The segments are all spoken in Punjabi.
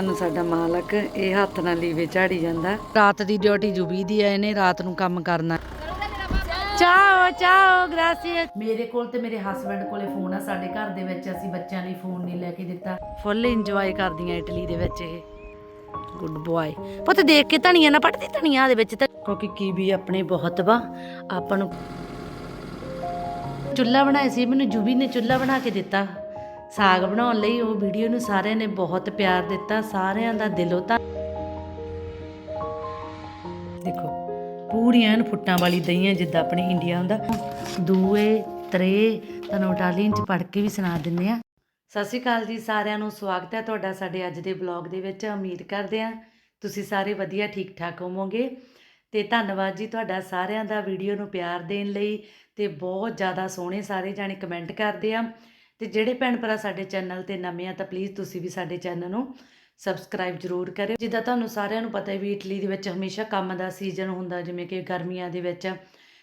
ਸਾਨੂੰ ਸਾਡਾ ਮਾਲਕ ਇਹ ਹੱਥ ਨਾਲ ਲੀਵੇ ਝਾੜੀ ਜਾਂਦਾ। ਰਾਤ ਦੀ ਡਿਊਟੀ ਜੁਬੀ ਦੀ ਹੈ ਇਹਨੇ, ਰਾਤ ਨੂੰ ਕੰਮ ਕਰਨਾ। ਚਾਓ ਚਾਓ, ਗ੍ਰਾਸੀਅਸ। ਮੇਰੇ ਕੋਲ ਤੇ ਮੇਰੇ ਹਸਬੰਡ ਕੋਲੇ ਫੋਨ ਆ, ਸਾਡੇ ਘਰ ਦੇ ਵਿੱਚ ਅਸੀਂ ਬੱਚਿਆਂ ਲਈ ਫੋਨ ਨਹੀਂ ਲੈ ਕੇ ਦਿੱਤਾ। ਫੁੱਲ ਇੰਜੋਏ ਕਰਦੀਆਂ ਇਟਲੀ ਦੇ ਵਿੱਚ ਇਹ। ਗੁੱਡ ਬॉय ਪੁੱਤ ਦੇਖ ਕੇ ਧਨੀਆ ਨਾ ਪੱਟਦੀ ਧਨੀਆ ਦੇ ਵਿੱਚ ਤਾਂ। ਕਿਉਂਕਿ ਕੀਵੀ ਆਪਣੇ ਬਹੁਤ ਵਾ, ਆਪਾਂ ਨੂੰ ਚੁੱਲ੍ਹਾ ਬਣਾਇਆ ਸੀ, ਮੈਨੂੰ ਜੁਬੀ ਨੇ ਚੁੱਲ੍ਹਾ ਬਣਾ ਕੇ ਦਿੱਤਾ। ਸਾਗ ਬਣਾਉਣ ਲਈ ਉਹ ਵੀਡੀਓ ਨੂੰ ਸਾਰਿਆਂ ਨੇ ਬਹੁਤ ਪਿਆਰ ਦਿੱਤਾ, ਸਾਰਿਆਂ ਦਾ ਦਿਲੋਂ ਤਾਂ ਦੇਖੋ, ਪੂਰੀਆਂ ਐਨ ਫੁੱਟਾਂ ਵਾਲੀ ਦਹੀਂਆਂ ਜਿੱਦਾਂ ਆਪਣੇ ਇੰਡੀਆ ਹੁੰਦਾ। ਦੂਏ, ਤਰੇ, ਤੁਹਾਨੂੰ ਇਟਾਲੀਅਨ ਚ ਪੜ੍ਹ ਕੇ ਵੀ ਸੁਣਾ ਦਿੰਦੇ ਆ ਸਤਿ ਸ਼੍ਰੀ ਅਕਾਲ ਜੀ ਸਾਰਿਆਂ ਨੂੰ, ਸਵਾਗਤ ਹੈ ਤੁਹਾਡਾ ਸਾਡੇ ਅੱਜ ਦੇ ਬਲੌਗ ਦੇ ਵਿੱਚ। ਉਮੀਦ ਕਰਦੇ ਆ ਤੁਸੀਂ ਸਾਰੇ ਵਧੀਆ ਠੀਕ ਠਾਕ ਹੋਵੋਗੇ। ਤੇ ਧੰਨਵਾਦ ਜੀ ਤੁਹਾਡਾ ਸਾਰਿਆਂ ਦਾ ਵੀਡੀਓ ਨੂੰ ਪਿਆਰ ਦੇਣ ਲਈ ਤੇ ਬਹੁਤ ਜ਼ਿਆਦਾ ਸੋਹਣੇ ਸਾਰੇ ਜਾਣੇ ਕਮੈਂਟ ਕਰਦੇ ਆ। ਤੇ ਜਿਹੜੇ ਭੈਣ ਭਰਾ ਸਾਡੇ ਚੈਨਲ ਤੇ ਨਵੇਂ ਆ ਤਾਂ ਪਲੀਜ਼ ਤੁਸੀਂ ਵੀ ਸਾਡੇ ਚੈਨਲ ਨੂੰ ਸਬਸਕ੍ਰਾਈਬ ਜ਼ਰੂਰ ਕਰਿਓ। ਜਿੱਦਾਂ ਤੁਹਾਨੂੰ ਸਾਰਿਆਂ ਨੂੰ ਪਤਾ ਹੈ ਵੀ ਇਟਲੀ ਦੇ ਵਿੱਚ ਹਮੇਸ਼ਾ ਕੰਮ ਦਾ ਸੀਜ਼ਨ ਹੁੰਦਾ, ਜਿਵੇਂ ਕਿ ਗਰਮੀਆਂ ਦੇ ਵਿੱਚ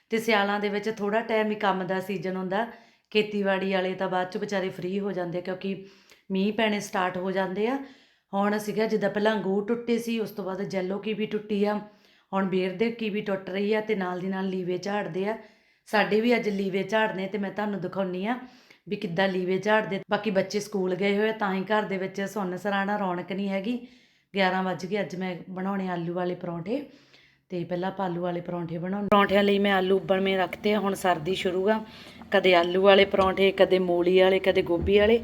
ਤੇ ਸਿਆਲਾਂ ਦੇ ਵਿੱਚ ਥੋੜਾ ਟਾਈਮ ਹੀ ਕੰਮ ਦਾ ਸੀਜ਼ਨ ਹੁੰਦਾ। ਖੇਤੀਬਾੜੀ ਵਾਲੇ ਤਾਂ ਬਾਅਦ ਚ ਵਿਚਾਰੇ ਫ੍ਰੀ ਹੋ ਜਾਂਦੇ ਕਿਉਂਕਿ ਮੀਂਹ ਪੈਣੇ ਸਟਾਰਟ ਹੋ ਜਾਂਦੇ ਆ। ਹੁਣ ਸੀਗਾ ਜਿੱਦਾਂ ਪਹਿਲਾਂ ਅੰਗੂਰ ਟੁੱਟੇ ਸੀ, ਉਸ ਤੋਂ ਬਾਅਦ ਜੈਲੋ ਕੀ ਵੀ ਟੁੱਟੀ ਆ। ਹੁਣ ਬੇਰ ਦੇ ਕੀ ਵੀ ਟੁੱਟ ਰਹੀ ਆ ਤੇ ਨਾਲ ਦੀ ਨਾਲ ਲੀਵੇ ਝਾੜਦੇ ਆ। ਸਾਡੇ ਵੀ ਅੱਜ ਲੀਵੇ ਝਾੜਨੇ ਤੇ ਮੈਂ ਤੁਹਾਨੂੰ ਦਿਖਾਉਣੀ ਆ। ਵੀ ਕਿੱਦਾਂ ਲੀਵੇ ਝਾੜਦੇ ਬਾਕੀ ਬੱਚੇ ਸਕੂਲ ਗਏ ਹੋਏ ਆ, ਤਾਂ ਹੀ ਘਰ ਦੇ ਵਿੱਚ ਸੁੰਨ ਸਰਾਣਾ ਰੌਣਕ ਨਹੀਂ ਹੈਗੀ। 11 ਵੱਜ ਗਏ ਅੱਜ ਮੈਂ ਬਣਾਉਣੇ ਆਲੂ ਵਾਲੇ ਪਰੌਂਠੇ। ਤੇ ਪਹਿਲਾਂ ਆਪਾਂ ਆਲੂ ਵਾਲੇ ਪਰੌਂਠੇ ਬਣਾਉਣੇ। ਪਰੌਂਠਿਆਂ ਲਈ ਮੈਂ ਆਲੂ ਉਬਲਵੇਂ ਰੱਖਤੇ ਆ ਹੁਣ ਸਰਦੀ ਸ਼ੁਰੂ ਆ। ਕਦੇ ਆਲੂ ਵਾਲੇ ਪਰੌਂਠੇ ਕਦੇ ਮੂਲੀ ਵਾਲੇ ਕਦੇ ਗੋਭੀ ਵਾਲੇ।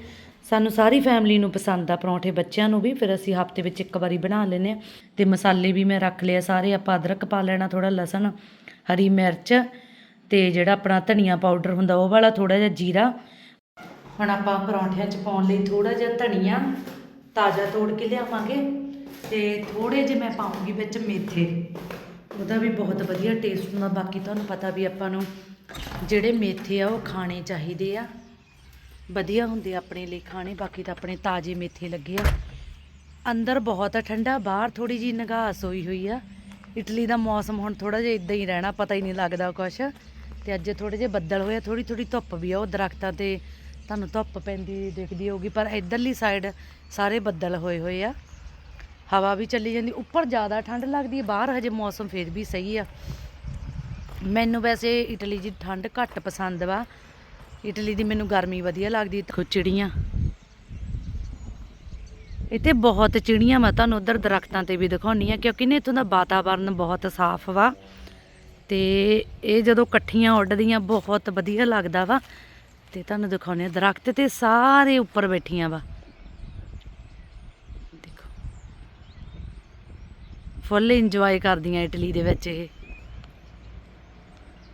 ਸਾਨੂੰ ਸਾਰੀ ਫੈਮਿਲੀ ਨੂੰ ਪਸੰਦ ਆ ਪਰੌਂਠੇ ਬੱਚਿਆਂ ਨੂੰ ਵੀ ਫਿਰ ਅਸੀਂ ਹਫ਼ਤੇ ਵਿੱਚ ਇੱਕ ਵਾਰੀ ਬਣਾ ਲੈਂਦੇ ਆ। ਤੇ ਮਸਾਲੇ ਵੀ ਮੈਂ ਰੱਖ ਲਿਆ ਸਾਰੇ ਆਪਾਂ ਅਦਰਕ ਪਾ ਲੈਣਾ ਥੋੜਾ ਲਸਣ ਹਰੀ ਮਿਰਚ ਤੇ ਜਿਹੜਾ ਆਪਣਾ ਧਨੀਆ ਪਾਊਡਰ ਹੁੰਦਾ ਉਹ ਵਾਲਾ ਥੋੜਾ ਜਿਹਾ ਜੀਰਾ ਹੁਣ ਆਪਾਂ ਪਰੌਂਠਿਆਂ 'ਚ ਪਾਉਣ ਲਈ ਥੋੜਾ ਜਿਹਾ ਧਨੀਆ ਤਾਜ਼ਾ ਤੋੜ ਕੇ ਲਿਆਵਾਂਗੇ ਤੇ ਥੋੜੇ ਜਿਹੇ ਮੈਂ ਪਾਉਂਗੀ ਵਿੱਚ ਮੇਥੇ। ਉਹਦਾ ਵੀ ਬਹੁਤ ਵਧੀਆ ਟੇਸਟ ਹੁੰਦਾ। ਬਾਕੀ ਤੁਹਾਨੂੰ ਪਤਾ ਵੀ ਆਪਾਂ ਨੂੰ ਜਿਹੜੇ ਮੇਥੇ ਆ, ਉਹ ਖਾਣੇ ਚਾਹੀਦੇ ਆ। ਵਧੀਆ ਹੁੰਦੇ ਆਪਣੇ ਲਈ ਖਾਣੇ। ਬਾਕੀ ਤਾਂ ਆਪਣੇ ਤਾਜ਼ੇ ਮੇਥੇ ਲੱਗੇ ਆ। ਅੰਦਰ ਬਹੁਤ ਠੰਡਾ, ਬਾਹਰ ਥੋੜੀ ਜੀ ਨਿਗਾਸ ਹੋਈ ਹੋਈ ਆ। ਇਟਲੀ ਦਾ ਮੌਸਮ ਹੁਣ ਥੋੜਾ ਜਿਹਾ ਇਦਾਂ ਹੀ ਰਹਿਣਾ, ਪਤਾ ਹੀ ਨਹੀਂ ਲੱਗਦਾ ਕੁਛ। ਤੇ ਅੱਜ ਥੋੜੇ ਜਿਹੇ ਬੱਦਲ ਹੋਇਆ ਆ ਥੋੜੀ ਥੋੜੀ ਧੁੱਪ ਵੀ ਆ। ਉਹ ਦਰਖਤਾਂ ਤੇ ਤੁਹਾਨੂੰ ਧੁੱਪ ਪੈਂਦੀ ਦਿਖਦੀ ਹੋਊਗੀ, ਪਰ ਇਧਰਲੀ ਸਾਈਡ ਸਾਰੇ ਬੱਦਲ ਹੋਏ ਹੋਏ ਆ। ਹਵਾ ਵੀ ਚੱਲੀ ਜਾਂਦੀ, ਉੱਪਰ ਜ਼ਿਆਦਾ ਠੰਡ ਲੱਗਦੀ ਹੈ, ਬਾਹਰ ਹਜੇ ਮੌਸਮ ਫੇਰ ਵੀ ਸਹੀ ਆ। ਮੈਨੂੰ ਵੈਸੇ ਇਟਲੀ ਦੀ ਠੰਡ ਘੱਟ ਪਸੰਦ ਵਾ। ਇਟਲੀ ਦੀ ਮੈਨੂੰ ਗਰਮੀ ਵਧੀਆ ਲੱਗਦੀ। ਦੇਖੋ ਚਿੜੀਆਂ। ਇੱਥੇ ਬਹੁਤ ਚਿੜੀਆਂ ਮੈਂ ਤੁਹਾਨੂੰ ਉਧਰ ਦਰਖਤਾਂ ਤੇ ਵੀ ਦਿਖਾਉਣੀ ਆ, ਕਿਉਂਕਿ ਨੇ ਇੱਥੋਂ ਦਾ ਵਾਤਾਵਰਨ ਬਹੁਤ ਸਾਫ਼ ਵਾ। ਤੇ ਇਹ ਜਦੋਂ ਇਕੱਠੀਆਂ ਉੱਡਦੀਆਂ, ਬਹੁਤ ਵਧੀਆ ਲੱਗਦਾ ਵਾ। ਤੇ ਤੁਹਾਨੂੰ ਦਿਖਾਉਣੇ ਆ। ਦਰਖਤ ਤੇ ਸਾਰੇ ਉੱਪਰ ਬੈਠੀਆਂ ਵਾ। ਦੇਖੋ। ਫੁੱਲ ਇੰਜੋਏ ਕਰਦੀਆਂ ਇਟਲੀ ਦੇ ਵਿੱਚ ਇਹ।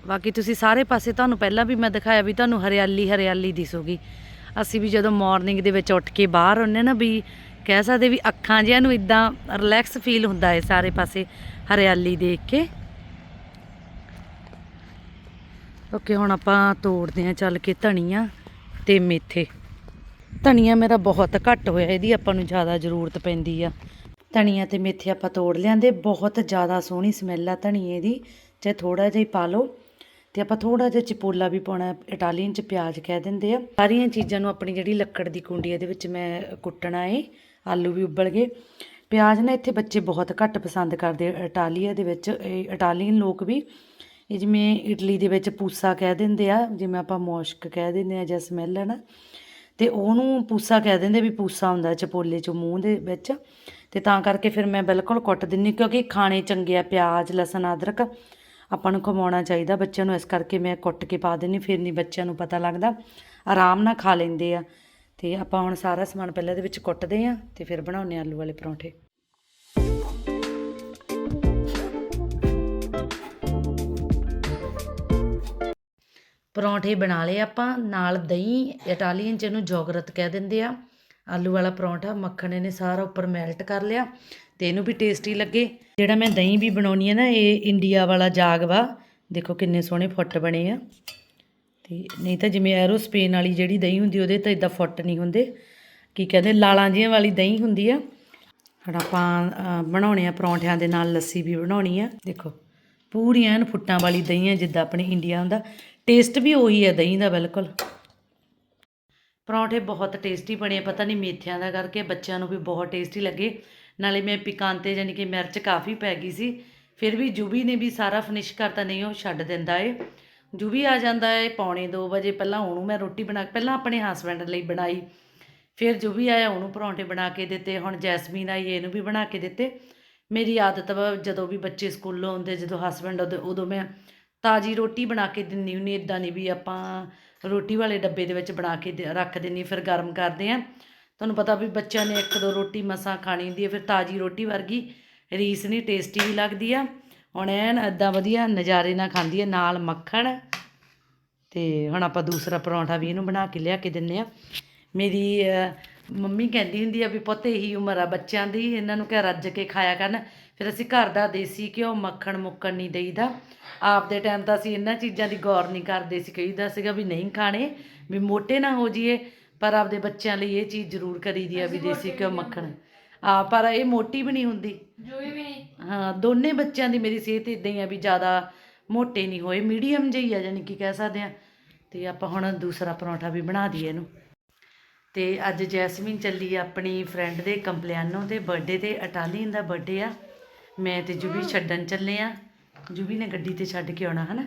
ਬਾਕੀ ਤੁਸੀਂ ਸਾਰੇ ਪਾਸੇ ਤੁਹਾਨੂੰ ਪਹਿਲਾਂ ਵੀ ਮੈਂ ਦਿਖਾਇਆ ਵੀ ਤੁਹਾਨੂੰ ਹਰਿਆਲੀ ਹਰਿਆਲੀ ਦਿਸੂਗੀ। ਅਸੀਂ ਵੀ ਜਦੋਂ ਮਾਰਨਿੰਗ ਦੇ ਵਿੱਚ ਉੱਠ ਕੇ ਬਾਹਰ ਹੁੰਨੇ ਨਾ ਵੀ ਕਹਿ ਸਕਦੇ ਵੀ ਅੱਖਾਂ ਜਿਹਾਂ ਨੂੰ ਇਦਾਂ ਰਿਲੈਕਸ ਫੀਲ ਹੁੰਦਾ ਹੈ ਸਾਰੇ ਪਾਸੇ, ਹਰਿਆਲੀ ਦੇਖ ਕੇ। ਓਕੇ, ਹੁਣ ਆਪਾਂ ਤੋੜਦੇ ਹਾਂ ਚੱਲ ਕੇ ਧਨੀਆ ਤੇ ਮੇਥੇ। ਧਨੀਆ ਮੇਰਾ ਬਹੁਤ ਘੱਟ ਹੋਇਆ, ਇਹਦੀ ਆਪਾਂ ਨੂੰ ਜ਼ਿਆਦਾ ਜ਼ਰੂਰਤ ਪੈਂਦੀ ਆ। ਧਨੀਆ ਤੇ ਮੇਥੇ ਆਪਾਂ ਤੋੜ ਲਿਆਂਦੇ, ਬਹੁਤ ਜ਼ਿਆਦਾ ਸੋਹਣੀ ਸਮੈਲ ਆ ਧਨੀਏ ਦੀ। ਚਾਹੇ ਥੋੜਾ ਜਿਹਾ ਹੀ ਪਾ ਲਓ, ਤੇ ਆਪਾਂ ਥੋੜਾ ਜਿਹਾ ਚਿਪੋਲਾ ਵੀ ਪਾਉਣਾ ਇਟਾਲੀਅਨ ਚ ਪਿਆਜ਼ ਕਹਿ ਦਿੰਦੇ ਆ। ਸਾਰੀਆਂ ਚੀਜ਼ਾਂ ਨੂੰ ਆਪਣੀ ਜਿਹੜੀ ਲੱਕੜ ਦੀ ਕੁੰਡੀ ਇਹਦੇ ਵਿੱਚ ਮੈਂ ਕੁੱਟਣਾ ਏ, ਆਲੂ ਵੀ ਉਬਲ ਗਏ। ਪਿਆਜ਼ ਨਾ ਇੱਥੇ ਬੱਚੇ ਬਹੁਤ ਘੱਟ ਪਸੰਦ ਕਰਦੇ ਇਟਾਲੀਆ ਦੇ ਵਿੱਚ, ਇਹ ਇਟਾਲੀਅਨ ਲੋਕ ਵੀ। ਇਹ ਜਿਵੇਂ ਇਟਲੀ ਦੇ ਵਿੱਚ ਪੂਸਾ ਕਹਿ ਦਿੰਦੇ ਆ, ਜਿਵੇਂ ਆਪਾਂ ਮੌਸ਼ਕ ਕਹਿ ਦਿੰਦੇ ਆ ਜਾਂ ਸਮੈਲ ਹੈ ਨਾ, ਤੇ ਉਹਨੂੰ ਪੂਸਾ ਕਹਿ ਦਿੰਦੇ ਵੀ ਪੂਸਾ ਹੁੰਦਾ ਚਪੋਲੇ ਚ ਮੂੰਹ ਦੇ ਵਿੱਚ, ਤੇ ਤਾਂ ਕਰਕੇ ਫਿਰ ਮੈਂ ਬਿਲਕੁਲ ਕੁੱਟ ਦਿੰਨੀ, ਕਿਉਂਕਿ ਖਾਣੇ ਚੰਗੇ ਆ, ਪਿਆਜ਼, ਲਸਣ, ਅਦਰਕ ਆਪਾਂ ਨੂੰ ਖਵਾਉਣਾ ਚਾਹੀਦਾ ਬੱਚਿਆਂ ਨੂੰ, ਇਸ ਕਰਕੇ ਮੈਂ ਕੁੱਟ ਕੇ ਪਾ ਦਿੰਨੀ, ਫਿਰ ਨਹੀਂ ਬੱਚਿਆਂ ਨੂੰ ਪਤਾ ਲੱਗਦਾ, ਆਰਾਮ ਨਾਲ ਖਾ ਲੈਂਦੇ ਆ, ਤੇ ਆਪਾਂ ਹੁਣ ਸਾਰਾ ਸਮਾਨ ਪਹਿਲਾਂ ਦੇ ਵਿੱਚ ਕੁੱਟਦੇ ਆ, ਤੇ ਫਿਰ ਬਣਾਉਂਦੇ ਆ ਆਲੂ ਵਾਲੇ ਪਰੌਂਠੇ। ਪਰੌਂਠੇ ਬਣਾ ਲਏ ਆਪਾਂ, ਨਾਲ ਦਹੀਂ, ਇਟਾਲੀਅਨ ਚ ਇਹਨੂੰ ਜੋਗਰਤ ਕਹਿ ਦਿੰਦੇ ਆ। ਆਲੂ ਵਾਲਾ ਪਰੌਂਠਾ, ਮੱਖਣ ਇਹਨੇ ਸਾਰਾ ਉੱਪਰ ਮੈਲਟ ਕਰ ਲਿਆ ਤੇ ਇਹਨੂੰ ਵੀ ਟੇਸਟੀ ਲੱਗੇ। ਜਿਹੜਾ ਮੈਂ ਦਹੀਂ ਵੀ ਬਣਾਉਣੀ ਹੈ ਨਾ, ਇਹ ਇੰਡੀਆ ਵਾਲਾ ਜਾਗ ਵਾ। ਦੇਖੋ ਕਿੰਨੇ ਸੋਹਣੇ ਫੁੱਟ ਬਣੇ ਆ। ਤੇ ਨਹੀਂ ਤਾਂ ਜਿਵੇਂ ਐਰੋਸਪੇਨ ਵਾਲੀ ਜਿਹੜੀ ਦਹੀਂ ਹੁੰਦੀ, ਉਹਦੇ ਤਾਂ ਇਦਾਂ ਫੁੱਟ ਨਹੀਂ ਹੁੰਦੇ। ਕੀ ਕਹਿੰਦੇ, ਲਾਲਾਂ ਜਿਹੀਆਂ ਵਾਲੀ ਦਹੀਂ ਹੁੰਦੀ ਆ। ਹੁਣ ਆਪਾਂ ਬਣਾਉਣੇ ਆ ਪਰੌਂਠਿਆਂ ਦੇ ਨਾਲ ਲੱਸੀ ਵੀ ਬਣਾਉਣੀ ਆ। ਦੇਖੋ, ਪੂਰੀਆਂ ਐਨ ਫੁੱਟਾਂ ਵਾਲੀ ਦਹੀਂ ਆ, ਜਿੱਦਾਂ ਆਪਣੇ ਇੰਡੀਆ ਹੁੰਦਾ। ਟੇਸਟ ਵੀ ਉਹੀ ਹੈ ਦਹੀਂ ਦਾ ਬਿਲਕੁਲ। ਪਰੌਂਠੇ ਬਹੁਤ ਟੇਸਟੀ ਬਣੇ, ਪਤਾ ਨਹੀਂ ਮੇਥਿਆਂ ਦਾ ਕਰਕੇ ਬੱਚਿਆਂ ਨੂੰ ਵੀ ਬਹੁਤ ਟੇਸਟੀ ਲੱਗੇ। ਨਾਲੇ ਮੈਂ ਪਿਕਾਂਤੇ ਯਾਨੀ ਕਿ ਮਿਰਚ ਕਾਫੀ ਪੈ ਗਈ ਸੀ। ਫਿਰ ਵੀ ਜੁਬੀ ਨੇ ਵੀ ਸਾਰਾ ਫਿਨਿਸ਼ ਕਰਤਾ, ਨਹੀਂ ਉਹ ਛੱਡ ਦਿੰਦਾ ਏ। ਜੁਬੀ ਆ ਜਾਂਦਾ ਏ ਪੌਣੇ 2 ਵਜੇ, ਪਹਿਲਾਂ ਉਹਨੂੰ ਮੈਂ ਰੋਟੀ ਬਣਾ ਪਹਿਲਾਂ ਆਪਣੇ ਹਸਬੈਂਡ ਲਈ ਬਣਾਈ। ਫਿਰ ਜੂਬੀ ਆਇਆ, ਉਹਨੂੰ ਪਰੌਂਠੇ ਬਣਾ ਕੇ ਦਿੱਤੇ, ਹੁਣ ਜੈਸਮੀਨ ਆਈ, ਇਹਨੂੰ ਵੀ ਬਣਾ ਕੇ ਦਿੱਤੇ। ਮੇਰੀ ਆਦਤ ਵਾ ਜਦੋਂ ਵੀ ਬੱਚੇ ਸਕੂਲੋਂ ਆਉਂਦੇ, ਜਦੋਂ ਹਸਬੈਂਡ ਉਦੋਂ ਉਦੋਂ ਮੈਂ ਤਾਜੀ ਰੋਟੀ ਬਣਾ ਕੇ ਦਿੰਨੀ ਹੁੰਨੀ ਇਦਾਂ ਨਹੀਂ ਵੀ ਆਪਾਂ ਰੋਟੀ ਵਾਲੇ ਡੱਬੇ ਦੇ ਵਿੱਚ ਬਣਾ ਕੇ ਦੇ- ਰੱਖ ਦਿੰਨੀ, ਫਿਰ ਗਰਮ ਕਰਦੇ ਆ। ਤੁਹਾਨੂੰ ਪਤਾ ਵੀ ਬੱਚਿਆਂ ਨੇ ਇੱਕ ਦੋ ਰੋਟੀ ਮਸਾਂ ਖਾਣੀ ਹੁੰਦੀ ਹੈ, ਫਿਰ ਤਾਜੀ ਰੋਟੀ ਵਰਗੀ ਰੀਸ ਨਹੀਂ ਟੇਸਟੀ ਵੀ ਲੱਗਦੀ ਆ। ਹੁਣ ਐਨ ਇਦਾਂ ਵਧੀਆ ਨਜ਼ਾਰੇ ਨਾਲ ਖਾਂਦੀ ਹੈ ਨਾਲ ਮੱਖਣ ਤੇ ਹੁਣ ਆਪਾਂ ਦੂਸਰਾ ਪਰੌਂਠਾ ਵੀ ਇਹਨੂੰ ਬਣਾ ਕੇ ਲਿਆ ਕੇ ਦਿੰਨੇ ਆ। ਮੇਰੀ ਮੰਮੀ ਕਹਿੰਦੀ ਹੁੰਦੀ ਆ ਵੀ ਪੁੱਤ ਇਹੀ ਉਮਰ ਆ ਬੱਚਿਆਂ ਦੀ, ਇਹਨਾਂ ਨੂੰ ਕਿਹਾ ਰੱਜ ਕੇ ਖਾਇਆ ਕਰਨ। ਫਿਰ ਅਸੀਂ ਘਰ ਦਾ ਦੇਸੀ ਘਿਓ ਮੱਖਣ ਮੁੱਕਣ ਨਹੀਂ ਦੇਈਦਾ। ਆਪਦੇ ਟਾਈਮ ਤਾਂ ਅਸੀਂ ਇਹਨਾਂ ਚੀਜ਼ਾਂ ਦੀ ਗੌਰ ਨਹੀਂ ਕਰਦੇ ਸੀ। ਕਹੀਦਾ ਸੀਗਾ ਵੀ ਨਹੀਂ ਖਾਣੇ ਵੀ ਮੋਟੇ ਨਾ ਹੋ ਜਾਈਏ ਪਰ ਆਪਦੇ ਬੱਚਿਆਂ ਲਈ ਇਹ ਚੀਜ਼ ਜ਼ਰੂਰ ਕਰੀਦੀ ਆ ਵੀ ਦੇਸੀ ਘਿਓ ਮੱਖਣ। ਆ ਪਰ ਇਹ ਮੋਟੀ ਵੀ ਨਹੀਂ ਹੁੰਦੀ। ਜੋ ਵੀ ਨਹੀਂ। ਹਾਂ ਦੋਨੇ ਬੱਚਿਆਂ ਦੀ ਮੇਰੀ ਸਿਹਤ ਇਦਾਂ ਹੀ ਆ ਵੀ ਜ਼ਿਆਦਾ ਮੋਟੇ ਨਹੀਂ ਹੋਏ ਮੀਡੀਅਮ ਜਿਹੀ ਆ ਜਾਨੀ ਕਿ ਕਹਿ ਸਕਦੇ ਆ। ਤੇ ਆਪਾਂ ਹੁਣ ਦੂਸਰਾ ਪਰੌਂਠਾ ਵੀ ਬਣਾ ਦਈਏ ਇਹਨੂੰ। ਤੇ ਅੱਜ ਜੈਸਮੀਨ ਚੱਲੀ ਆਪਣੀ ਫਰੈਂਡ ਦੇ ਕੰਪਲਿਆਨੋ ਦੇ ਬਰਥਡੇ ਤੇ ਇਟਾਲੀਅਨ ਦਾ ਬਰਥਡੇ ਆ। ਮੈਂ ਤੇ ਜੁਬੀ ਛੱਡਣ ਚੱਲੇ ਆ। ਜੁਬੀ ਨੇ ਗੱਡੀ ਤੇ ਛੱਡ ਕੇ ਆਉਣਾ ਹਨਾ?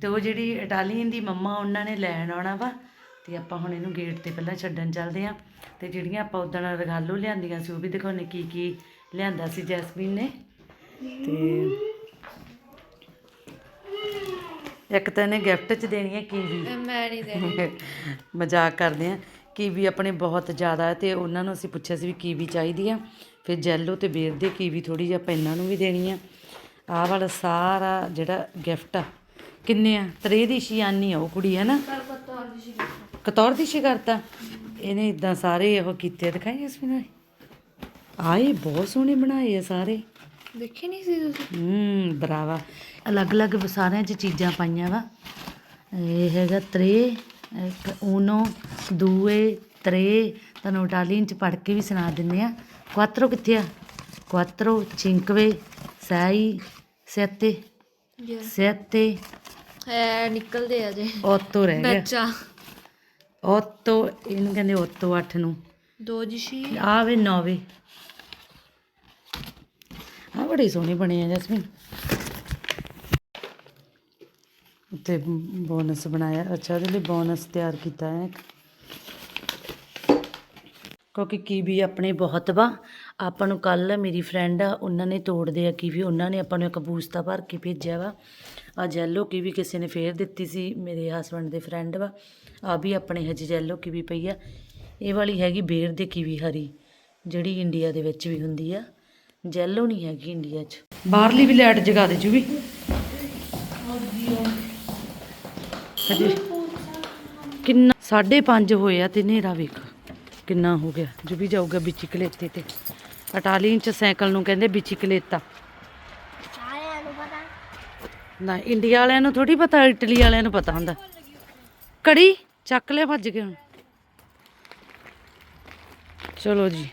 ਤੇ ਉਹ ਜਿਹੜੀ ਇਟਾਲੀਅਨ ਦੀ ਮੰਮਾ ਉਹਨਾਂ ਨੇ ਲੈਣ ਆਉਣਾ ਵਾ। ਤੇ ਆਪਾਂ ਹੁਣ ਇਹਨੂੰ ਗੇਟ ਤੇ ਪਹਿਲਾਂ ਛੱਡਣ ਚੱਲਦੇ ਆ। ਤੇ ਜਿਹੜੀਆਂ ਆਪਾਂ ਉਦਣ ਰਗਾਲੋ ਲਿਆਂਦੀਆਂ ਸੀ ਉਹ ਵੀ ਦਿਖਾਉਣੇ ਕੀ ਕੀ ਲਿਆਂਦਾ ਸੀ ਜੈਸਮੀਨ ਨੇ। ਤੇ ਇੱਕ ਤਾਂ ਇਹਨੇ ਗਿਫਟ ਚ ਦੇਣੀ ਹੈ ਕੀਵੀ। ਮੈਂ ਨਹੀਂ ਦੇ ਮਜ਼ਾਕ ਕਰਦੇ ਆ। ਕੀਵੀ ਆਪਣੇ ਬਹੁਤ ਜ਼ਿਆਦਾ ਤੇ ਉਹਨਾਂ ਨੂੰ ਅਸੀਂ ਪੁੱਛਿਆ ਸੀ ਵੀ ਕੀਵੀ ਚਾਹੀਦੀ ਆ। ਫਿਰ ਜੈਲੋ ਤੇ ਬੇਰ ਦੇ ਕੀਵੀ ਥੋੜੀ ਜਿਹੀ ਆਪਾਂ ਇਹਨਾਂ ਨੂੰ ਵੀ ਦੇਣੀ ਆ। ਆਹ ਵਾਲਾ ਸਾਰਾ ਜਿਹੜਾ ਗਿਫਟ ਆ ਕਿੰਨੇ ਆ? ਤਰੇ ਦੀ ਸ਼ਿਆਨੀ ਆ ਉਹ ਕੁੜੀ ਹੈ ਨਾ ਕਤੌਰ ਦੀ ਸ਼ੀ ਕਰਤਾ ਇਹਨੇ ਇਦਾਂ ਸਾਰੇ ਉਹ ਕੀਤੇ ਦਿਖਾਈ ਇਸ ਨੇ ਆਏ ਬਹੁਤ ਸੋਹਣੇ ਬਣਾਏ ਆ ਸਾਰੇ। ਦੇਖੇ ਨਹੀਂ ਸੀ ਤੁਸੀਂ? ਹੂੰ ਬਰਾਵਾ। ਅਲੱਗ-ਅਲੱਗ ਸਾਰਿਆਂ 'ਚ ਚੀਜ਼ਾਂ ਪਾਈਆਂ ਵਾ। ਇਹ ਹੈਗਾ ਤਰੇ ਇੱਕ ਊਨੋ ਦੂਏ ਤਰੇ ਤੁਹਾਨੂੰ ਇਟਾਲੀਅਨ 'ਚ ਪੜ੍ਹ ਕੇ ਵੀ ਸੁਣਾ ਦਿੰਦੇ ਆ। ਕੁਆਤਰੋ ਕਿੱਥੇ ਆ? ਕੁਆਤਰੋ ਚਿੰਕਵੇ ਸੈਈ ਸੈਤੇ ਯਸ ਸੈਤੇ ਹੈ ਨਿਕਲਦੇ ਆ ਜੇ। ਓਤੋ ਰਹਿ ਗਿਆ। ਬੱਚਾ ਓਤੋ ਇਹਨੂੰ ਕਹਿੰਦੇ ਓਤੋ 8 ਨੂੰ। ਦੋ ਜਿਸ਼ੀ ਆਵੇ ਨੌਵੇ ਆ ਬੜੀ ਸੋਹਣੀ ਬਣੀ ਹੈ ਜਸਮੀਨ। ਉੱਤੇ ਬੋਨਸ ਬਣਾਇਆ। ਅੱਛਾ ਉਹਦੇ ਲਈ ਬੋਨਸ ਤਿਆਰ ਕੀਤਾ ਹੈ। ਕਿਉਂਕਿ ਕੀਵੀ ਆਪਣੇ ਬਹੁਤ ਵਾ, ਆਪਾਂ ਨੂੰ ਕੱਲ ਮੇਰੀ ਫਰੈਂਡ ਆ, ਉਹਨਾਂ ਨੇ ਤੋੜਦੇ ਆ ਕੀਵੀ ਉਹਨਾਂ ਨੇ ਆਪਾਂ ਨੂੰ ਇੱਕ ਬੂਸਤਾ ਭਰ ਕੇ ਭੇਜਿਆ ਵਾ। ਆ ਜੈਲੋ ਕੀਵੀ ਕਿਸੇ ਨੇ ਫੇਰ ਦਿੱਤੀ ਸੀ, ਮੇਰੇ ਹਸਬੰਡ ਦੇ ਫਰੈਂਡ ਵਾ। ਆ ਵੀ ਆਪਣੇ ਹਜੇ ਜੈਲੋ ਕੀਵੀ ਪਈ ਆ। ਇਹ ਵਾਲੀ ਹੈਗੀ ਬੇਰ ਦੇ ਕੀਵੀ ਹਰੀ, ਜਿਹੜੀ ਇੰਡੀਆ ਦੇ ਵਿੱਚ ਵੀ ਹੁੰਦੀ ਆ। ਜੈਲੋ ਨਹੀਂ ਹੈਗੀ ਇੰਡੀਆ 'ਚ। ਬਾਹਰਲੀ ਵੀ ਲਾਈਟ ਜਗਾ ਦੇ ਜੂ ਵੀ ਹਜੇ ਕਿੰਨਾ 5:30 ਹੋਏ ਆ ਤੇ ਹਨੇਰਾ ਵੇਖ। ਕਿੰਨਾ ਹੋ ਗਿਆ? ਜੋ ਵੀ ਜਾਊਗਾ ਬਿਚਕਲੇਤੇ ਤੇ। ਇਟਾਲੀਅਨ ਚ ਸਾਈਕਲ ਨੂੰ ਕਹਿੰਦੇ ਬਿਚਕਲੇਤਾ ਨਾ, ਇੰਡੀਆ ਵਾਲਿਆਂ ਨੂੰ ਥੋੜੀ ਪਤਾ, ਇਟਲੀ ਵਾਲਿਆਂ ਨੂੰ ਪਤਾ ਹੁੰਦਾ। ਕੜੀ ਚੱਕ ਲਿਆ, ਭੱਜ ਗਏ ਹੁਣ। ਚਲੋ ਜੀ